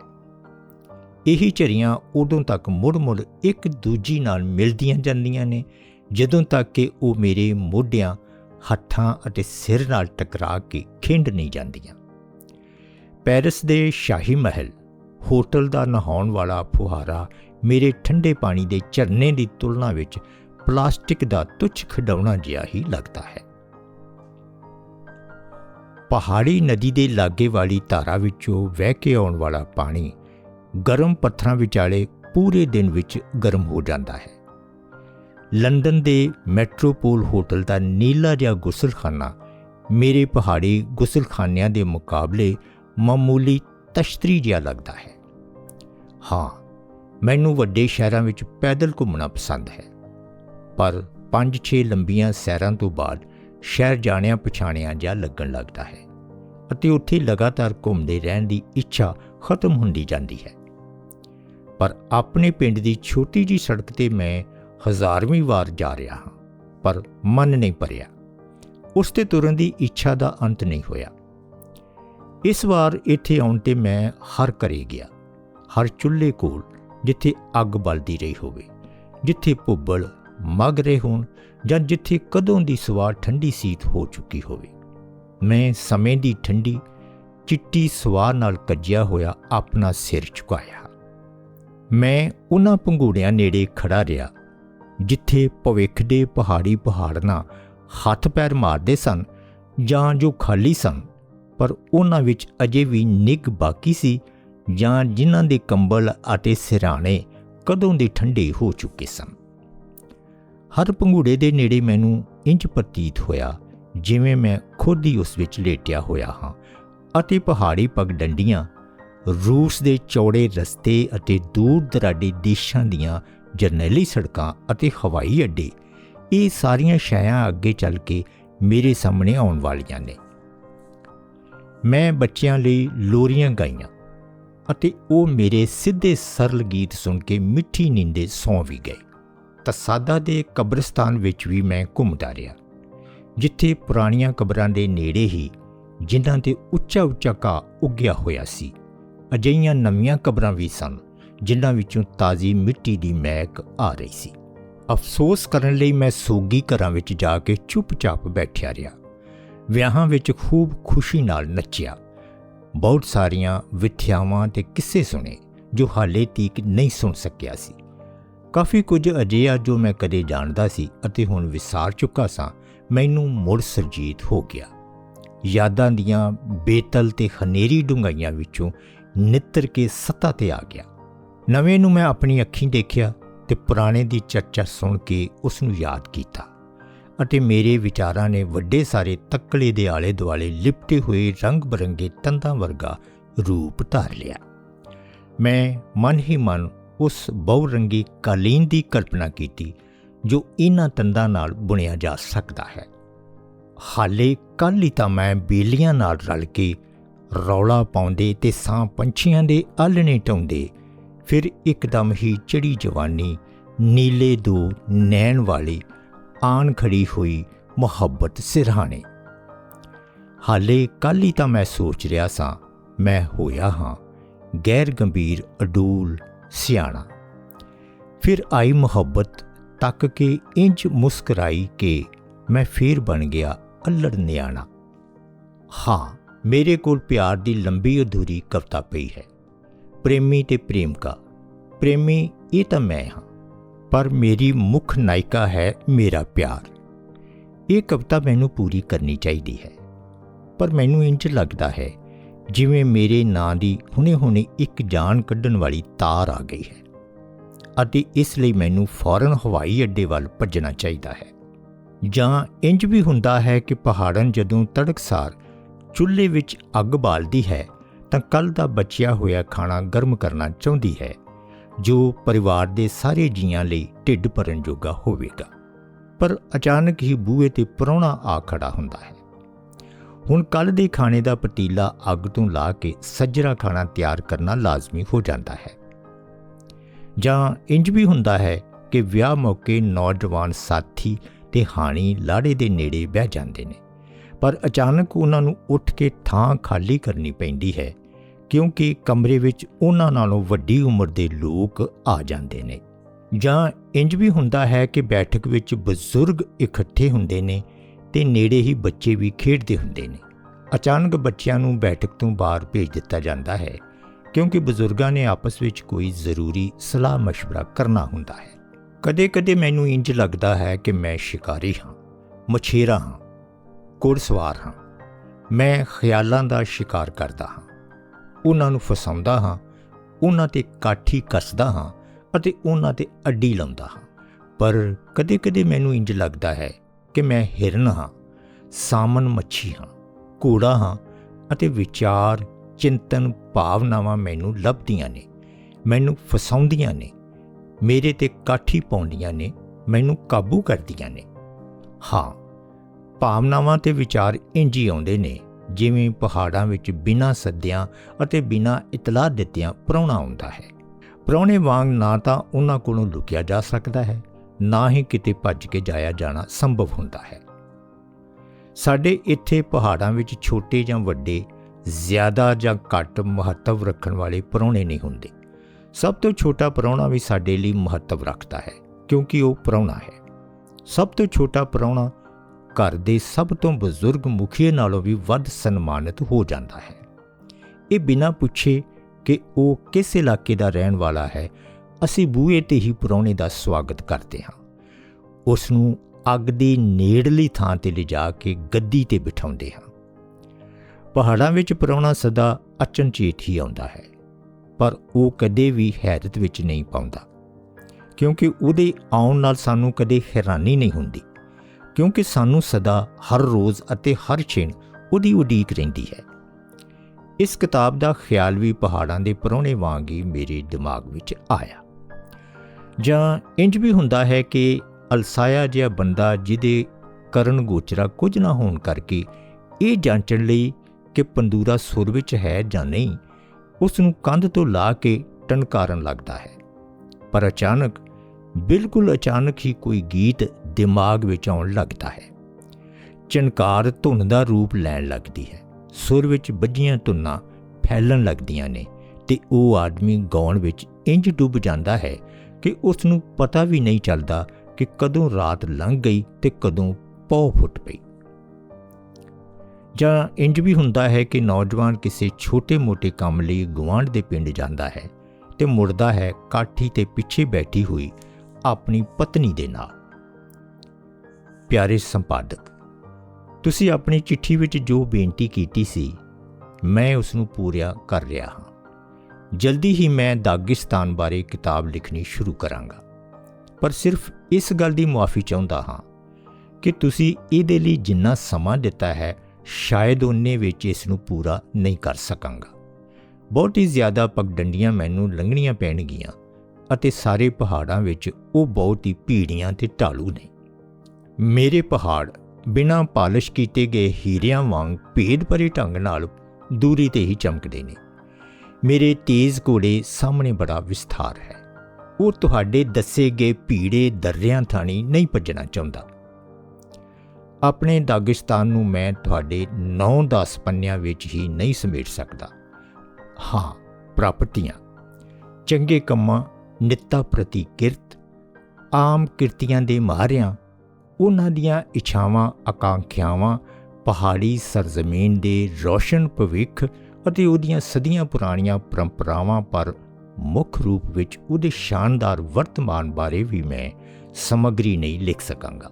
ਇਹੀ ਝਰੀਆਂ ਉਦੋਂ ਤੱਕ ਮੁੜ-ਮੁੜ ਇੱਕ ਦੂਜੀ ਨਾਲ ਮਿਲਦੀਆਂ ਜਾਂਦੀਆਂ ਨੇ, ਜਦੋਂ ਤੱਕ ਕਿ ਉਹ ਮੇਰੇ ਮੋਢਿਆਂ, ਹੱਥਾਂ ਅਤੇ ਸਿਰ ਨਾਲ ਟਕਰਾ ਕੇ ਖਿੰਡ ਨਹੀਂ ਜਾਂਦੀਆਂ। ਪੈਰਿਸ ਦੇ ਸ਼ਾਹੀ ਮਹਿਲ, ਹੋਟਲ ਦਾ ਨਹਾਉਣ ਵਾਲਾ ਫੁਹਾਰਾ ਮੇਰੇ ਠੰਡੇ ਪਾਣੀ ਦੇ ਝਰਨੇ ਦੀ ਤੁਲਨਾ ਵਿੱਚ ਪਲਾਸਟਿਕ ਦਾ ਤੁੱਛ ਖਿਡੌਣਾ ਜਿਹਾ ਹੀ ਲੱਗਦਾ ਹੈ। ਪਹਾੜੀ ਨਦੀ ਦੇ ਲਾਗੇ ਵਾਲੀ ਧਾਰਾ ਵਿੱਚੋਂ ਵਹਿ ਕੇ ਆਉਣ ਵਾਲਾ ਪਾਣੀ ਗਰਮ ਪੱਥਰਾਂ ਵਿਚਾਲੇ ਪੂਰੇ ਦਿਨ ਵਿੱਚ ਗਰਮ ਹੋ ਜਾਂਦਾ ਹੈ। ਲੰਡਨ ਦੇ ਮੈਟਰੋਪੋਲ ਹੋਟਲ ਦਾ ਨੀਲਾ ਜਿਹਾ ਗੁਸਲਖਾਨਾ ਮੇਰੇ ਪਹਾੜੀ ਗੁਸਲਖਾਨਿਆਂ ਦੇ ਮੁਕਾਬਲੇ ਮਾਮੂਲੀ ਤਸ਼ਤਰੀ ਜਿਹਾ ਲੱਗਦਾ ਹੈ। ਹਾਂ, ਮੈਨੂੰ ਵੱਡੇ ਸ਼ਹਿਰਾਂ ਵਿੱਚ ਪੈਦਲ ਘੁੰਮਣਾ ਪਸੰਦ ਹੈ। ਪਰ 5-6 ਲੰਬੀਆਂ ਸੈਰਾਂ ਤੋਂ ਬਾਅਦ ਸ਼ਹਿਰ ਜਾਣਿਆ ਪਛਾਣਿਆ ਜਿਹਾ ਲੱਗਣ ਲੱਗਦਾ ਹੈ ਅਤੇ ਉੱਥੇ ਲਗਾਤਾਰ ਘੁੰਮਦੇ ਰਹਿਣ ਦੀ ਇੱਛਾ ਖਤਮ ਹੁੰਦੀ ਜਾਂਦੀ ਹੈ। ਪਰ ਆਪਣੇ ਪਿੰਡ ਦੀ ਛੋਟੀ ਜੀ ਸੜਕ ਤੇ ਮੈਂ ਹਜ਼ਾਰਵੀਂ ਵਾਰ ਜਾ ਰਿਹਾ ਹਾਂ, ਪਰ ਮਨ ਨਹੀਂ ਭਰਿਆ। ਉਸ ਤੇ ਤੁਰਨ ਦੀ ਇੱਛਾ ਦਾ ਅੰਤ ਨਹੀਂ ਹੋਇਆ। ਇਸ ਵਾਰ ਇੱਥੇ ਆਉਣ ਤੇ ਮੈਂ ਹਰ ਘਰੇ ਗਿਆ, ਹਰ ਚੁੱਲ੍ਹੇ ਕੋਲ, ਜਿੱਥੇ ਅੱਗ ਬਲਦੀ ਰਹੀ ਹੋਵੇ, ਜਿੱਥੇ ਭੁੱਬਲ ਮਗ ਰਹੇ ਹੋਣ ਜਾਂ ਜਿੱਥੇ ਕਦੋਂ ਦੀ ਸਵਾਰ ਠੰਡੀ ਸੀਤ ਹੋ ਚੁੱਕੀ ਹੋਵੇ। ਮੈਂ ਸਮੇਂ ਦੀ ਠੰਡੀ, ਚਿੱਟੀ ਸਵਾਰ ਨਾਲ ਕੱਜਿਆ ਹੋਇਆ ਆਪਣਾ ਸਿਰ ਝੁਕਾਇਆ। ਮੈਂ ਉਹਨਾਂ ਪੰਘੂੜਿਆਂ ਨੇੜੇ ਖੜਾ ਰਿਹਾ, ਜਿੱਥੇ ਭਵਿੱਖ ਦੇ ਪਹਾੜੀ ਪਹਾੜਨਾ ਹੱਥ ਪੈਰ ਮਾਰਦੇ ਸਨ ਜਾਂ ਜੋ ਖਾਲੀ ਸਨ, ਪਰ ਉਹਨਾਂ ਵਿੱਚ ਅਜੇ ਵੀ ਨਿੱਗ ਬਾਕੀ ਸੀ ਜਾਂ ਜਿਨ੍ਹਾਂ ਦੇ ਕੰਬਲ ਅਤੇ ਸਿਰਾਣੇ ਕਦੋਂ ਦੇ ਠੰਡੇ ਹੋ ਚੁੱਕੇ ਸਨ। ਹਰ ਪੰਘੂੜੇ ਦੇ ਨੇੜੇ ਮੈਨੂੰ ਇੰਜ ਪ੍ਰਤੀਤ ਹੋਇਆ, ਜਿਵੇਂ ਮੈਂ ਖੁਦ ਹੀ ਉਸ ਵਿੱਚ ਲੇਟਿਆ ਹੋਇਆ ਹਾਂ ਅਤੇ ਪਹਾੜੀ ਪਗਡੰਡੀਆਂ ਰੂਸ ਦੇ ਚੌੜੇ ਰਸਤੇ ਅਤੇ ਦੂਰ ਦਰਾਡੇ ਦੇਸ਼ਾਂ ਦੀਆਂ ਜਰਨੈਲੀ ਸੜਕਾਂ ਅਤੇ ਹਵਾਈ ਅੱਡੇ, ਇਹ ਸਾਰੀਆਂ ਸ਼ੈਆਂ ਅੱਗੇ ਚੱਲ ਕੇ ਮੇਰੇ ਸਾਹਮਣੇ ਆਉਣ ਵਾਲੀਆਂ ਨੇ। ਮੈਂ ਬੱਚਿਆਂ ਲਈ ਲੋਰੀਆਂ ਗਾਈਆਂ ਅਤੇ ਉਹ ਮੇਰੇ ਸਿੱਧੇ ਸਰਲ ਗੀਤ ਸੁਣ ਕੇ ਮਿੱਠੀ ਨੀਂਦੇ ਸੌਂ ਵੀ ਗਏ। ਕਸਾਦਾ ਦੇ ਕਬਰਸਤਾਨ ਵਿੱਚ ਵੀ ਮੈਂ ਘੁੰਮਦਾ ਰਿਹਾ, ਜਿੱਥੇ ਪੁਰਾਣੀਆਂ ਕਬਰਾਂ ਦੇ ਨੇੜੇ ਹੀ ਜਿਨ੍ਹਾਂ ਤੇ ਉੱਚਾ ਉੱਚਾ ਕਾ ਉੱਗਿਆ ਹੋਇਆ ਸੀ ਅਜਈਆਂ ਨਵੀਆਂ ਕਬਰਾਂ ਵੀ ਸਨ, ਜਿਨ੍ਹਾਂ ਵਿੱਚੋਂ ਤਾਜ਼ੀ ਮਿੱਟੀ ਦੀ ਮਹਿਕ ਆ ਰਹੀ ਸੀ। ਅਫਸੋਸ ਕਰਨ ਲਈ ਮੈਂ ਸੋਗੀ ਘਰਾਂ ਵਿੱਚ ਜਾ ਕੇ ਚੁੱਪਚਾਪ ਬੈਠਿਆ ਰਿਹਾ, ਵਿਆਹਾਂ ਵਿੱਚ ਖੂਬ ਖੁਸ਼ੀ ਨਾਲ ਨੱਚਿਆ, ਬਹੁਤ ਸਾਰੀਆਂ ਵਿਥਿਆਵਾਂ ਤੇ ਕਿੱਸੇ ਸੁਣੇ ਜੋ ਹਾਲੇ ਤੀਕ ਨਹੀਂ ਸੁਣ ਸਕਿਆ ਸੀ। ਕਾਫੀ ਕੁਝ ਅਜਿਹਾ ਜੋ ਮੈਂ ਕਦੇ ਜਾਣਦਾ ਸੀ ਅਤੇ ਹੁਣ ਵਿਸਾਰ ਚੁੱਕਾ ਸਾਂ, ਮੈਨੂੰ ਮੁੜ ਸਰਜੀਤ ਹੋ ਗਿਆ। ਯਾਦਾਂ ਦੀਆਂ ਬੇਤਲ ਤੇ ਹਨੇਰੀ ਡੂੰਘਾਈਆਂ ਵਿੱਚੋਂ ਨਿੱਤਰ ਕੇ ਸੱਤਾ ਤੇ ਆ ਗਿਆ। ਨਵੇਂ ਨੂੰ ਮੈਂ ਆਪਣੀ ਅੱਖੀਂ ਦੇਖਿਆ ਤੇ ਪੁਰਾਣੇ ਦੀ ਚਰਚਾ ਸੁਣ ਕੇ ਉਸ ਨੂੰ ਯਾਦ ਕੀਤਾ ਅਤੇ ਮੇਰੇ ਵਿਚਾਰਾਂ ਨੇ ਵੱਡੇ ਸਾਰੇ ਤੱਕਲੇ ਦੇ ਆਲੇ ਦੁਆਲੇ ਲਿਪਟੇ ਹੋਏ ਰੰਗ ਬਰੰਗੇ ਤੰਦਾਂ ਵਰਗਾ ਰੂਪ ਧਾਰ ਲਿਆ। ਮੈਂ ਮਨ ਹੀ ਮਨ ਉਸ ਬਹੁਰੰਗੀ ਕਾਲੀਨ ਦੀ ਕਲਪਨਾ ਕੀਤੀ, ਜੋ ਇਹਨਾਂ ਤੰਦਾਂ ਨਾਲ ਬੁਣਿਆ ਜਾ ਸਕਦਾ ਹੈ। ਹਾਲੇ ਕੱਲ੍ਹ ਹੀ ਤਾਂ ਮੈਂ ਬੇਲੀਆਂ ਨਾਲ ਰਲ ਕੇ ਰੌਲਾ ਪਾਉਂਦੇ ਤੇ ਸਾਂ ਪੰਛੀਆਂ ਦੇ ਆਲਣੇ ਟਾਉਂਦੇ ਫਿਰ ਇੱਕਦਮ ਹੀ ਚੜੀ ਜਵਾਨੀ, ਨੀਲੇ ਦੋ ਨੈਣ ਵਾਲੀ, ਆਣ ਖੜੀ ਹੋਈ ਮੁਹੱਬਤ ਸਿਰਹਾਣੇ। ਹਾਲੇ ਕੱਲ੍ਹ ਹੀ ਤਾਂ ਮੈਂ ਸੋਚ ਰਿਹਾ ਸਾਂ, ਮੈਂ ਹੋਇਆ ਹਾਂ ਗੈਰ ਗੰਭੀਰ ਅਡੂਲ ਸਿਆਣਾ। ਫਿਰ ਆਈ ਮੁਹੱਬਤ ਤੱਕ ਕੇ ਇੰਜ ਮੁਸਕਰਾਈ ਕਿ ਮੈਂ ਫੇਰ ਬਣ ਗਿਆ ਅਲੜ ਨਿਆਣਾ। ਹਾਂ, ਮੇਰੇ ਕੋਲ ਪਿਆਰ ਦੀ ਲੰਬੀ ਅਧੂਰੀ ਕਵਿਤਾ ਪਈ ਹੈ। ਪ੍ਰੇਮੀ ਤੇ ਪ੍ਰੇਮਕਾ, ਪ੍ਰੇਮੀ, ਇਹ ਤਾਂ ਮੈਂ ਹਾਂ, ਪਰ ਮੇਰੀ ਮੁੱਖ ਨਾਇਕਾ ਹੈ ਮੇਰਾ ਪਿਆਰ। ਇਹ ਕਵਿਤਾ ਮੈਨੂੰ ਪੂਰੀ ਕਰਨੀ ਚਾਹੀਦੀ ਹੈ, ਪਰ ਮੈਨੂੰ ਇੰਜ ਲੱਗਦਾ ਹੈ ਜਿਵੇਂ ਮੇਰੇ ਨਾਂ ਦੀ ਹੁਣੇ-ਹੁਣੇ ਇੱਕ ਜਾਨ ਕੱਢਣ ਵਾਲੀ ਤਾਰ ਆ ਗਈ ਹੈ ਅਤੇ ਇਸ ਲਈ ਮੈਨੂੰ ਫੌਰਨ ਹਵਾਈ ਅੱਡੇ ਵੱਲ ਭੱਜਣਾ ਚਾਹੀਦਾ ਹੈ। ਜਾਂ ਇੰਜ ਵੀ ਹੁੰਦਾ ਹੈ ਕਿ ਪਹਾੜਨ ਜਦੋਂ ਤੜਕਸਾਰ ਚੁੱਲ੍ਹੇ ਵਿੱਚ ਅੱਗ ਬਾਲਦੀ ਹੈ ਤਾਂ ਕੱਲ ਦਾ ਬਚਿਆ ਹੋਇਆ ਖਾਣਾ ਗਰਮ ਕਰਨਾ ਚਾਹੁੰਦੀ ਹੈ, ਜੋ ਪਰਿਵਾਰ ਦੇ ਸਾਰੇ ਜੀਆਂ ਲਈ ਢਿੱਡ ਭਰਨ ਜੋਗਾ ਹੋਵੇਗਾ। ਪਰ ਅਚਾਨਕ ਹੀ ਬੂਹੇ ਤੇ ਪਰੌਣਾ ਆ ਖੜਾ ਹੁੰਦਾ ਹੈ। ਹੁਣ ਕੱਲ ਦੇ ਖਾਣੇ ਦਾ ਪਤੀਲਾ ਅੱਗ ਤੋਂ ਲਾ ਕੇ ਸੱਜਰਾ ਖਾਣਾ ਤਿਆਰ ਕਰਨਾ ਲਾਜ਼ਮੀ ਹੋ ਜਾਂਦਾ ਹੈ। ਜਾਂ ਇੰਜ ਵੀ ਹੁੰਦਾ ਹੈ ਕਿ ਵਿਆਹ ਮੌਕੇ ਨੌਜਵਾਨ ਸਾਥੀ ਤੇ ਹਾਣੀ ਲਾੜੇ ਦੇ ਨੇੜੇ ਬਹਿ ਜਾਂਦੇ ਨੇ, ਪਰ ਅਚਾਨਕ ਉਹਨਾਂ ਨੂੰ ਉੱਠ ਕੇ ਥਾਂ ਖਾਲੀ ਕਰਨੀ ਪੈਂਦੀ ਹੈ, ਕਿਉਂਕਿ ਕਮਰੇ ਵਿੱਚ ਉਹਨਾਂ ਨਾਲੋਂ ਵੱਡੀ ਉਮਰ ਦੇ ਲੋਕ ਆ ਜਾਂਦੇ ਨੇ। ਜਾਂ ਇੰਜ ਵੀ ਹੁੰਦਾ ਹੈ ਕਿ ਬੈਠਕ ਵਿੱਚ ਬਜ਼ੁਰਗ ਇਕੱਠੇ ਹੁੰਦੇ ਨੇ ਤੇ ਨੇੜੇ ਹੀ ਬੱਚੇ ਵੀ ਖੇਡਦੇ ਹੁੰਦੇ ਨੇ ਅਚਾਨਕ ਬੱਚਿਆਂ ਨੂੰ ਬੈਠਕ ਤੋਂ ਬਾਹਰ ਭੇਜ ਦਿੱਤਾ ਜਾਂਦਾ ਹੈ ਕਿਉਂਕਿ ਬਜ਼ੁਰਗਾਂ ਨੇ ਆਪਸ ਵਿੱਚ ਕੋਈ ਜ਼ਰੂਰੀ ਸਲਾਹ مشورہ ਕਰਨਾ ਹੁੰਦਾ ਹੈ ਕਦੇ-ਕਦੇ ਮੈਨੂੰ ਇੰਜ ਲੱਗਦਾ ਹੈ ਕਿ ਮੈਂ ਸ਼ਿਕਾਰੀ ਹਾਂ ਮਛੇਰਾ ਹਾਂ ਘੋੜਸਵਾਰ ਹਾਂ ਮੈਂ ਖਿਆਲਾਂ ਦਾ ਸ਼ਿਕਾਰ ਕਰਦਾ ਹਾਂ ਉਹਨਾਂ ਨੂੰ ਫਸਾਉਂਦਾ ਹਾਂ ਉਹਨਾਂ ਤੇ ਕਾਠੀ ਕੱਸਦਾ ਹਾਂ ਅਤੇ ਉਹਨਾਂ ਤੇ ਅੱਡੀ ਲਾਉਂਦਾ ਹਾਂ ਪਰ ਕਦੇ-ਕਦੇ ਮੈਨੂੰ ਇੰਜ ਲੱਗਦਾ ਹੈ ਕਿ ਮੈਂ ਹਿਰਨ ਹਾਂ, ਸਾਮਨ ਮੱਛੀ ਹਾਂ, ਘੋੜਾ ਹਾਂ ਅਤੇ ਵਿਚਾਰ, ਚਿੰਤਨ ਭਾਵਨਾਵਾਂ ਮੈਨੂੰ ਲੱਭਦੀਆਂ ਨੇ, ਮੈਨੂੰ ਫਸਾਉਂਦੀਆਂ ਨੇ, ਮੇਰੇ ਤੇ ਕਾਠੀ ਪਾਉਂਦੀਆਂ ਨੇ, ਮੈਨੂੰ ਕਾਬੂ ਕਰਦੀਆਂ ਨੇ। ਹਾਂ, ਭਾਵਨਾਵਾਂ ਤੇ ਵਿਚਾਰ ਇੰਜ ਹੀ ਆਉਂਦੇ ਨੇ, ਜਿਵੇਂ ਪਹਾੜਾਂ ਵਿੱਚ ਬਿਨਾਂ ਸੱਦਿਆਂ ਅਤੇ ਬਿਨਾਂ ਇਤਲਾਹ ਦਿੱਤਿਆਂ ਪ੍ਰਾਹੁਣਾ ਆਉਂਦਾ ਹੈ। ਪ੍ਰਾਹੁਣੇ ਵਾਂਗ ਨਾ ਤਾਂ ਉਹਨਾਂ ਕੋਲੋਂ ਲੁਕਿਆ ਜਾ ਸਕਦਾ ਹੈ ਨਾ ਹੀ ਕਿਤੇ ਭੱਜ ਕੇ ਜਾਇਆ ਜਾਣਾ ਸੰਭਵ ਹੁੰਦਾ ਹੈ। ਸਾਡੇ ਇੱਥੇ ਪਹਾੜਾਂ ਵਿੱਚ ਛੋਟੇ ਜਾਂ ਵੱਡੇ, ਜ਼ਿਆਦਾ ਜਾਂ ਘੱਟ ਮਹੱਤਵ ਰੱਖਣ ਵਾਲੇ ਪ੍ਰਾਹੁਣੇ ਨਹੀਂ ਹੁੰਦੇ। ਸਭ ਤੋਂ ਛੋਟਾ ਪ੍ਰਾਹੁਣਾ ਵੀ ਸਾਡੇ ਲਈ ਮਹੱਤਵ ਰੱਖਦਾ ਹੈ, ਕਿਉਂਕਿ ਉਹ ਪ੍ਰਾਹੁਣਾ ਹੈ। ਸਭ ਤੋਂ ਛੋਟਾ ਪ੍ਰਾਹੁਣਾ ਘਰ ਦੇ ਸਭ ਤੋਂ ਬਜ਼ੁਰਗ ਮੁਖੀਏ ਨਾਲੋਂ ਵੀ ਵੱਧ ਸਨਮਾਨਿਤ ਹੋ ਜਾਂਦਾ ਹੈ। ਇਹ ਬਿਨਾਂ ਪੁੱਛੇ ਕਿ ਉਹ ਕਿਸ ਇਲਾਕੇ ਦਾ ਰਹਿਣ ਵਾਲਾ ਹੈ ਅਸੀਂ ਬੂਹੇ ਤੇ ਹੀ ਪ੍ਰਾਹੁਣੇ ਦਾ ਸਵਾਗਤ ਕਰਦੇ ਹਾਂ। ਉਸ ਨੂੰ ਅੱਗ ਦੀ ਨੇੜਲੀ ਥਾਂ ਤੇ ਲਿਜਾ ਕੇ ਗੱਦੀ ਤੇ ਬਿਠਾਉਂਦੇ ਹਾਂ। ਪਹਾੜਾਂ ਵਿੱਚ ਪ੍ਰਾਹੁਣਾ ਸਦਾ ਅਚਨਚੇਤ ਹੀ ਆਉਂਦਾ ਹੈ, ਪਰ ਉਹ ਕਦੇ ਵੀ ਹੈਰਤ ਵਿੱਚ ਨਹੀਂ ਪਾਉਂਦਾ। ਕਿਉਂਕਿ ਉਹਦੇ ਆਉਣ ਨਾਲ ਸਾਨੂੰ ਕਦੇ ਹੈਰਾਨੀ ਨਹੀਂ ਹੁੰਦੀ, ਕਿਉਂਕਿ ਸਾਨੂੰ ਸਦਾ ਹਰ ਰੋਜ਼ ਅਤੇ ਹਰ ਛਿਣ ਉਹਦੀ ਉਡੀਕ ਰਹਿੰਦੀ ਹੈ। ਇਸ ਕਿਤਾਬ ਦਾ ਖਿਆਲ ਵੀ ਪਹਾੜਾਂ ਦੇ ਪਰੋਣੇ ਵਾਂਗ ਹੀ ਮੇਰੇ ਦਿਮਾਗ ਵਿੱਚ ਆਇਆ। ਜਾਂ ਇੰਜ ਵੀ ਹੁੰਦਾ ਹੈ ਕਿ ਅਲਸਾਇਆ ਜਿਹਾ ਬੰਦਾ ਜਿਹਦੇ ਕਰਨ ਗੋਚਰਾ ਕੁਝ ਨਾ ਹੋਣ ਕਰਕੇ ਇਹ ਜਾਂਚਣ ਲਈ ਕਿ ਪੰਦੂਰਾ ਸੁਰ ਵਿੱਚ ਹੈ ਜਾਂ ਨਹੀਂ ਉਸ ਨੂੰ ਕੰਧ ਤੋਂ ਲਾ ਕੇ ਟਨਕਾਰਨ ਲੱਗਦਾ ਹੈ। ਪਰ ਅਚਾਨਕ, ਬਿਲਕੁਲ ਅਚਾਨਕ ਹੀ ਕੋਈ ਗੀਤ ਦਿਮਾਗ ਵਿੱਚ ਆਉਣ ਲੱਗਦਾ ਹੈ। ਚਨਕਾਰ ਧੁਨ ਦਾ ਰੂਪ ਲੈਣ ਲੱਗਦੀ ਹੈ। ਸੁਰ ਵਿੱਚ ਵੱਜੀਆਂ ਧੁਨਾਂ ਫੈਲਣ ਲੱਗਦੀਆਂ ਨੇ ਤੇ ਉਹ ਆਦਮੀ ਗਾਉਣ ਵਿੱਚ ਇੰਜ ਡੁੱਬ ਜਾਂਦਾ ਹੈ ਕਿ ਉਸ ਨੂੰ ਪਤਾ ਵੀ ਨਹੀਂ ਚੱਲਦਾ ਕਿ ਕਦੋਂ ਰਾਤ ਲੰਘ ਗਈ ਤੇ ਕਦੋਂ ਪੌ ਫੁੱਟ ਪਈ। ਜਾਂ ਇੰਜ ਵੀ ਹੁੰਦਾ ਹੈ ਕਿ ਨੌਜਵਾਨ ਕਿਸੇ ਛੋਟੇ-ਮੋਟੇ ਕੰਮ ਲਈ ਗਵਾਂਢ ਦੇ ਪਿੰਡ ਜਾਂਦਾ ਹੈ ਤੇ ਮੁੜਦਾ ਹੈ ਕਾਠੀ ਤੇ ਪਿੱਛੇ ਬੈਠੀ ਹੋਈ ਆਪਣੀ ਪਤਨੀ ਦੇ ਨਾਲ। ਪਿਆਰੇ ਸੰਪਾਦਕ, ਤੁਸੀਂ ਆਪਣੀ ਚਿੱਠੀ ਵਿੱਚ ਜੋ ਬੇਨਤੀ ਕੀਤੀ ਸੀ, ਮੈਂ ਉਸ ਨੂੰ ਪੂਰਿਆ ਕਰ ਰਿਹਾ ਹਾਂ। ਜਲਦੀ ਹੀ ਮੈਂ ਦਾਗਿਸਤਾਨ ਬਾਰੇ ਕਿਤਾਬ ਲਿਖਣੀ ਸ਼ੁਰੂ ਕਰਾਂਗਾ। ਪਰ ਸਿਰਫ ਇਸ ਗੱਲ ਦੀ ਮੁਆਫੀ ਚਾਹੁੰਦਾ ਹਾਂ ਕਿ ਤੁਸੀਂ ਇਹਦੇ ਲਈ ਜਿੰਨਾ ਸਮਾਂ ਦਿੱਤਾ ਹੈ, ਸ਼ਾਇਦ ਉਹਨੇ ਵਿੱਚ ਇਸ ਨੂੰ ਪੂਰਾ ਨਹੀਂ ਕਰ ਸਕਾਂਗਾ। ਬਹੁਤ ਹੀ ਜ਼ਿਆਦਾ ਪਗਡੰਡੀਆਂ ਮੈਨੂੰ ਲੰਘਣੀਆਂ ਪੈਣਗੀਆਂ ਅਤੇ ਸਾਰੇ ਪਹਾੜਾਂ ਵਿੱਚ ਉਹ ਬਹੁਤ ਹੀ ਭੀੜੀਆਂ ਤੇ ਢਾਲੂ ਨੇ। ਮੇਰੇ ਪਹਾੜ ਬਿਨਾਂ ਪਾਲਿਸ਼ ਕੀਤੇ ਗਏ ਹੀਰਿਆਂ ਵਾਂਗ ਭੇਦ ਭਰੇ ਢੰਗ ਨਾਲ ਦੂਰੀ ਤੇ ਹੀ ਚਮਕਦੇ ਨੇ। ਮੇਰੇ ਤੇਜ਼ ਘੋੜੇ ਸਾਹਮਣੇ ਬੜਾ ਵਿਸਥਾਰ ਹੈ। ਉਹ ਤੁਹਾਡੇ ਦੱਸੇ ਗਏ ਭੀੜੇ ਦਰਿਆਂ ਥਾਣੀ ਨਹੀਂ ਭੱਜਣਾ ਚਾਹੁੰਦਾ। ਆਪਣੇ ਦਾਗਿਸਤਾਨ ਨੂੰ ਮੈਂ ਤੁਹਾਡੇ 9-10 ਪੰਨਿਆਂ ਵਿੱਚ ਹੀ ਨਹੀਂ ਸਮੇਟ ਸਕਦਾ। ਹਾਂ, ਪ੍ਰਾਪਤੀਆਂ। ਚੰਗੇ ਕੰਮਾਂ, ਨਿੱਤਾ ਪ੍ਰਤੀ ਕਿਰਤ, ਆਮ ਕਿਰਤੀਆਂ ਦੇ ਮਾਰਿਆਂ ਉਹਨਾਂ ਦੀਆਂ ਇੱਛਾਵਾਂ, ਆਕਾਂਖਿਆਵਾਂ, ਪਹਾੜੀ ਸਰਜ਼ਮੀਨ ਦੇ ਰੋਸ਼ਨ ਭਵਿੱਖ ਅਤੇ ਉਹਦੀਆਂ ਸਦੀਆਂ ਪੁਰਾਣੀਆਂ ਪਰੰਪਰਾਵਾਂ ਪਰ ਮੁੱਖ ਰੂਪ ਵਿੱਚ ਉਹਦੇ ਸ਼ਾਨਦਾਰ ਵਰਤਮਾਨ ਬਾਰੇ ਵੀ ਮੈਂ ਸਮਗਰੀ ਨਹੀਂ ਲਿਖ ਸਕਾਂਗਾ।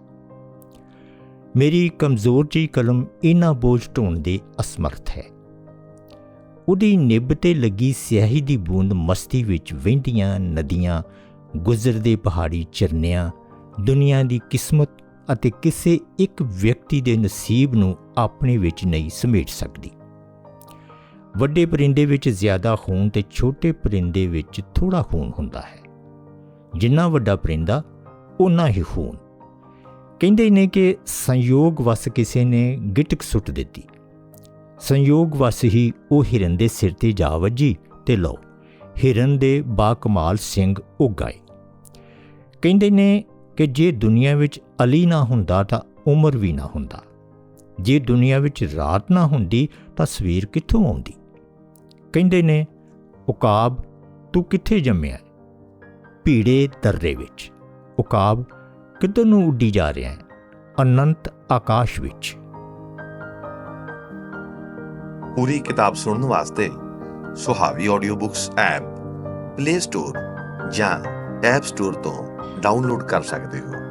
ਮੇਰੀ ਕਮਜ਼ੋਰ ਜਿਹੀ ਕਲਮ ਇਨਾ ਬੋਝ ਢੋਣ ਦੇ ਅਸਮਰਥ ਹੈ। ਉਹਦੀ ਨਿੱਬ ਤੇ ਲੱਗੀ ਸਿਆਹੀ ਦੀ ਬੂੰਦ ਮਸਤੀ ਵਿੱਚ ਵਹਿੰਦੀਆਂ ਨਦੀਆਂ, ਗੁਜ਼ਰਦੇ ਪਹਾੜੀ ਚਰਨਿਆਂ ਦੁਨੀਆ ਦੀ ਕਿਸਮਤ ਅਤੇ ਕਿਸੇ ਇੱਕ ਵਿਅਕਤੀ ਦੇ ਨਸੀਬ ਨੂੰ ਆਪਣੇ ਵਿੱਚ ਨਹੀਂ ਸਮੇਟ ਸਕਦੀ। ਵੱਡੇ ਪਰਿੰਦੇ ਵਿੱਚ ਜ਼ਿਆਦਾ ਖੂਨ ਤੇ ਛੋਟੇ ਪਰਿੰਦੇ ਵਿੱਚ ਥੋੜਾ ਖੂਨ ਹੁੰਦਾ ਹੈ। ਜਿੰਨਾ ਵੱਡਾ ਪਰਿੰਦਾ ਉਨਾ ਹੀ ਖੂਨ। ਕਹਿੰਦੇ ਨੇ ਕਿ ਸੰਯੋਗ ਵਸ ਕਿਸੇ ਨੇ ਗਿਟਕ ਸੁੱਟ ਦਿੱਤੀ। ਸੰਯੋਗ ਵਸ ਹੀ ਉਹ ਹਿਰਨ ਦੇ ਸਿਰ ਤੇ ਜਾ ਵੱਜੀ ਤੇ ਲਓ, ਹਿਰਨ ਦੇ ਬਾਕਮਾਲ ਸਿੰਘ ਉੱਗ ਗਏ ਕਹਿੰਦੇ ਨੇ ਕਿ ਜੇ ਦੁਨੀਆ ਵਿੱਚ ਅਲੀ ਨਾ ਹੁੰਦਾ ਤਾਂ ਉਮਰ ਵੀ ਨਾ ਹੁੰਦਾ। ਜੇ ਦੁਨੀਆ ਵਿੱਚ ਰਾਤ ਨਾ ਹੁੰਦੀ ਤਾਂ ਸਵੇਰ ਕਿੱਥੋਂ ਆਉਂਦੀ? ਕਹਿੰਦੇ ਨੇ, ਉਕਾਬ, ਤੂੰ ਕਿੱਥੇ ਜੰਮਿਆ? ਭੀੜੇ ਦਰਰੇ ਵਿੱਚ, ਉਕਾਬ, ਕਿੱਧਰ ਨੂੰ ਉੱਡੀ ਜਾ ਰਿਹਾ ਹੈ? ਅਨੰਤ ਆਕਾਸ਼ ਵਿੱਚ। ਪੂਰੀ ਕਿਤਾਬ ਸੁਣਨ ਵਾਸਤੇ Suhavi audio books app play store ਜਾਂ ਐਪ ਸਟੋਰ ਤੋਂ ਡਾਊਨਲੋਡ ਕਰ ਸਕਦੇ ਹੋ।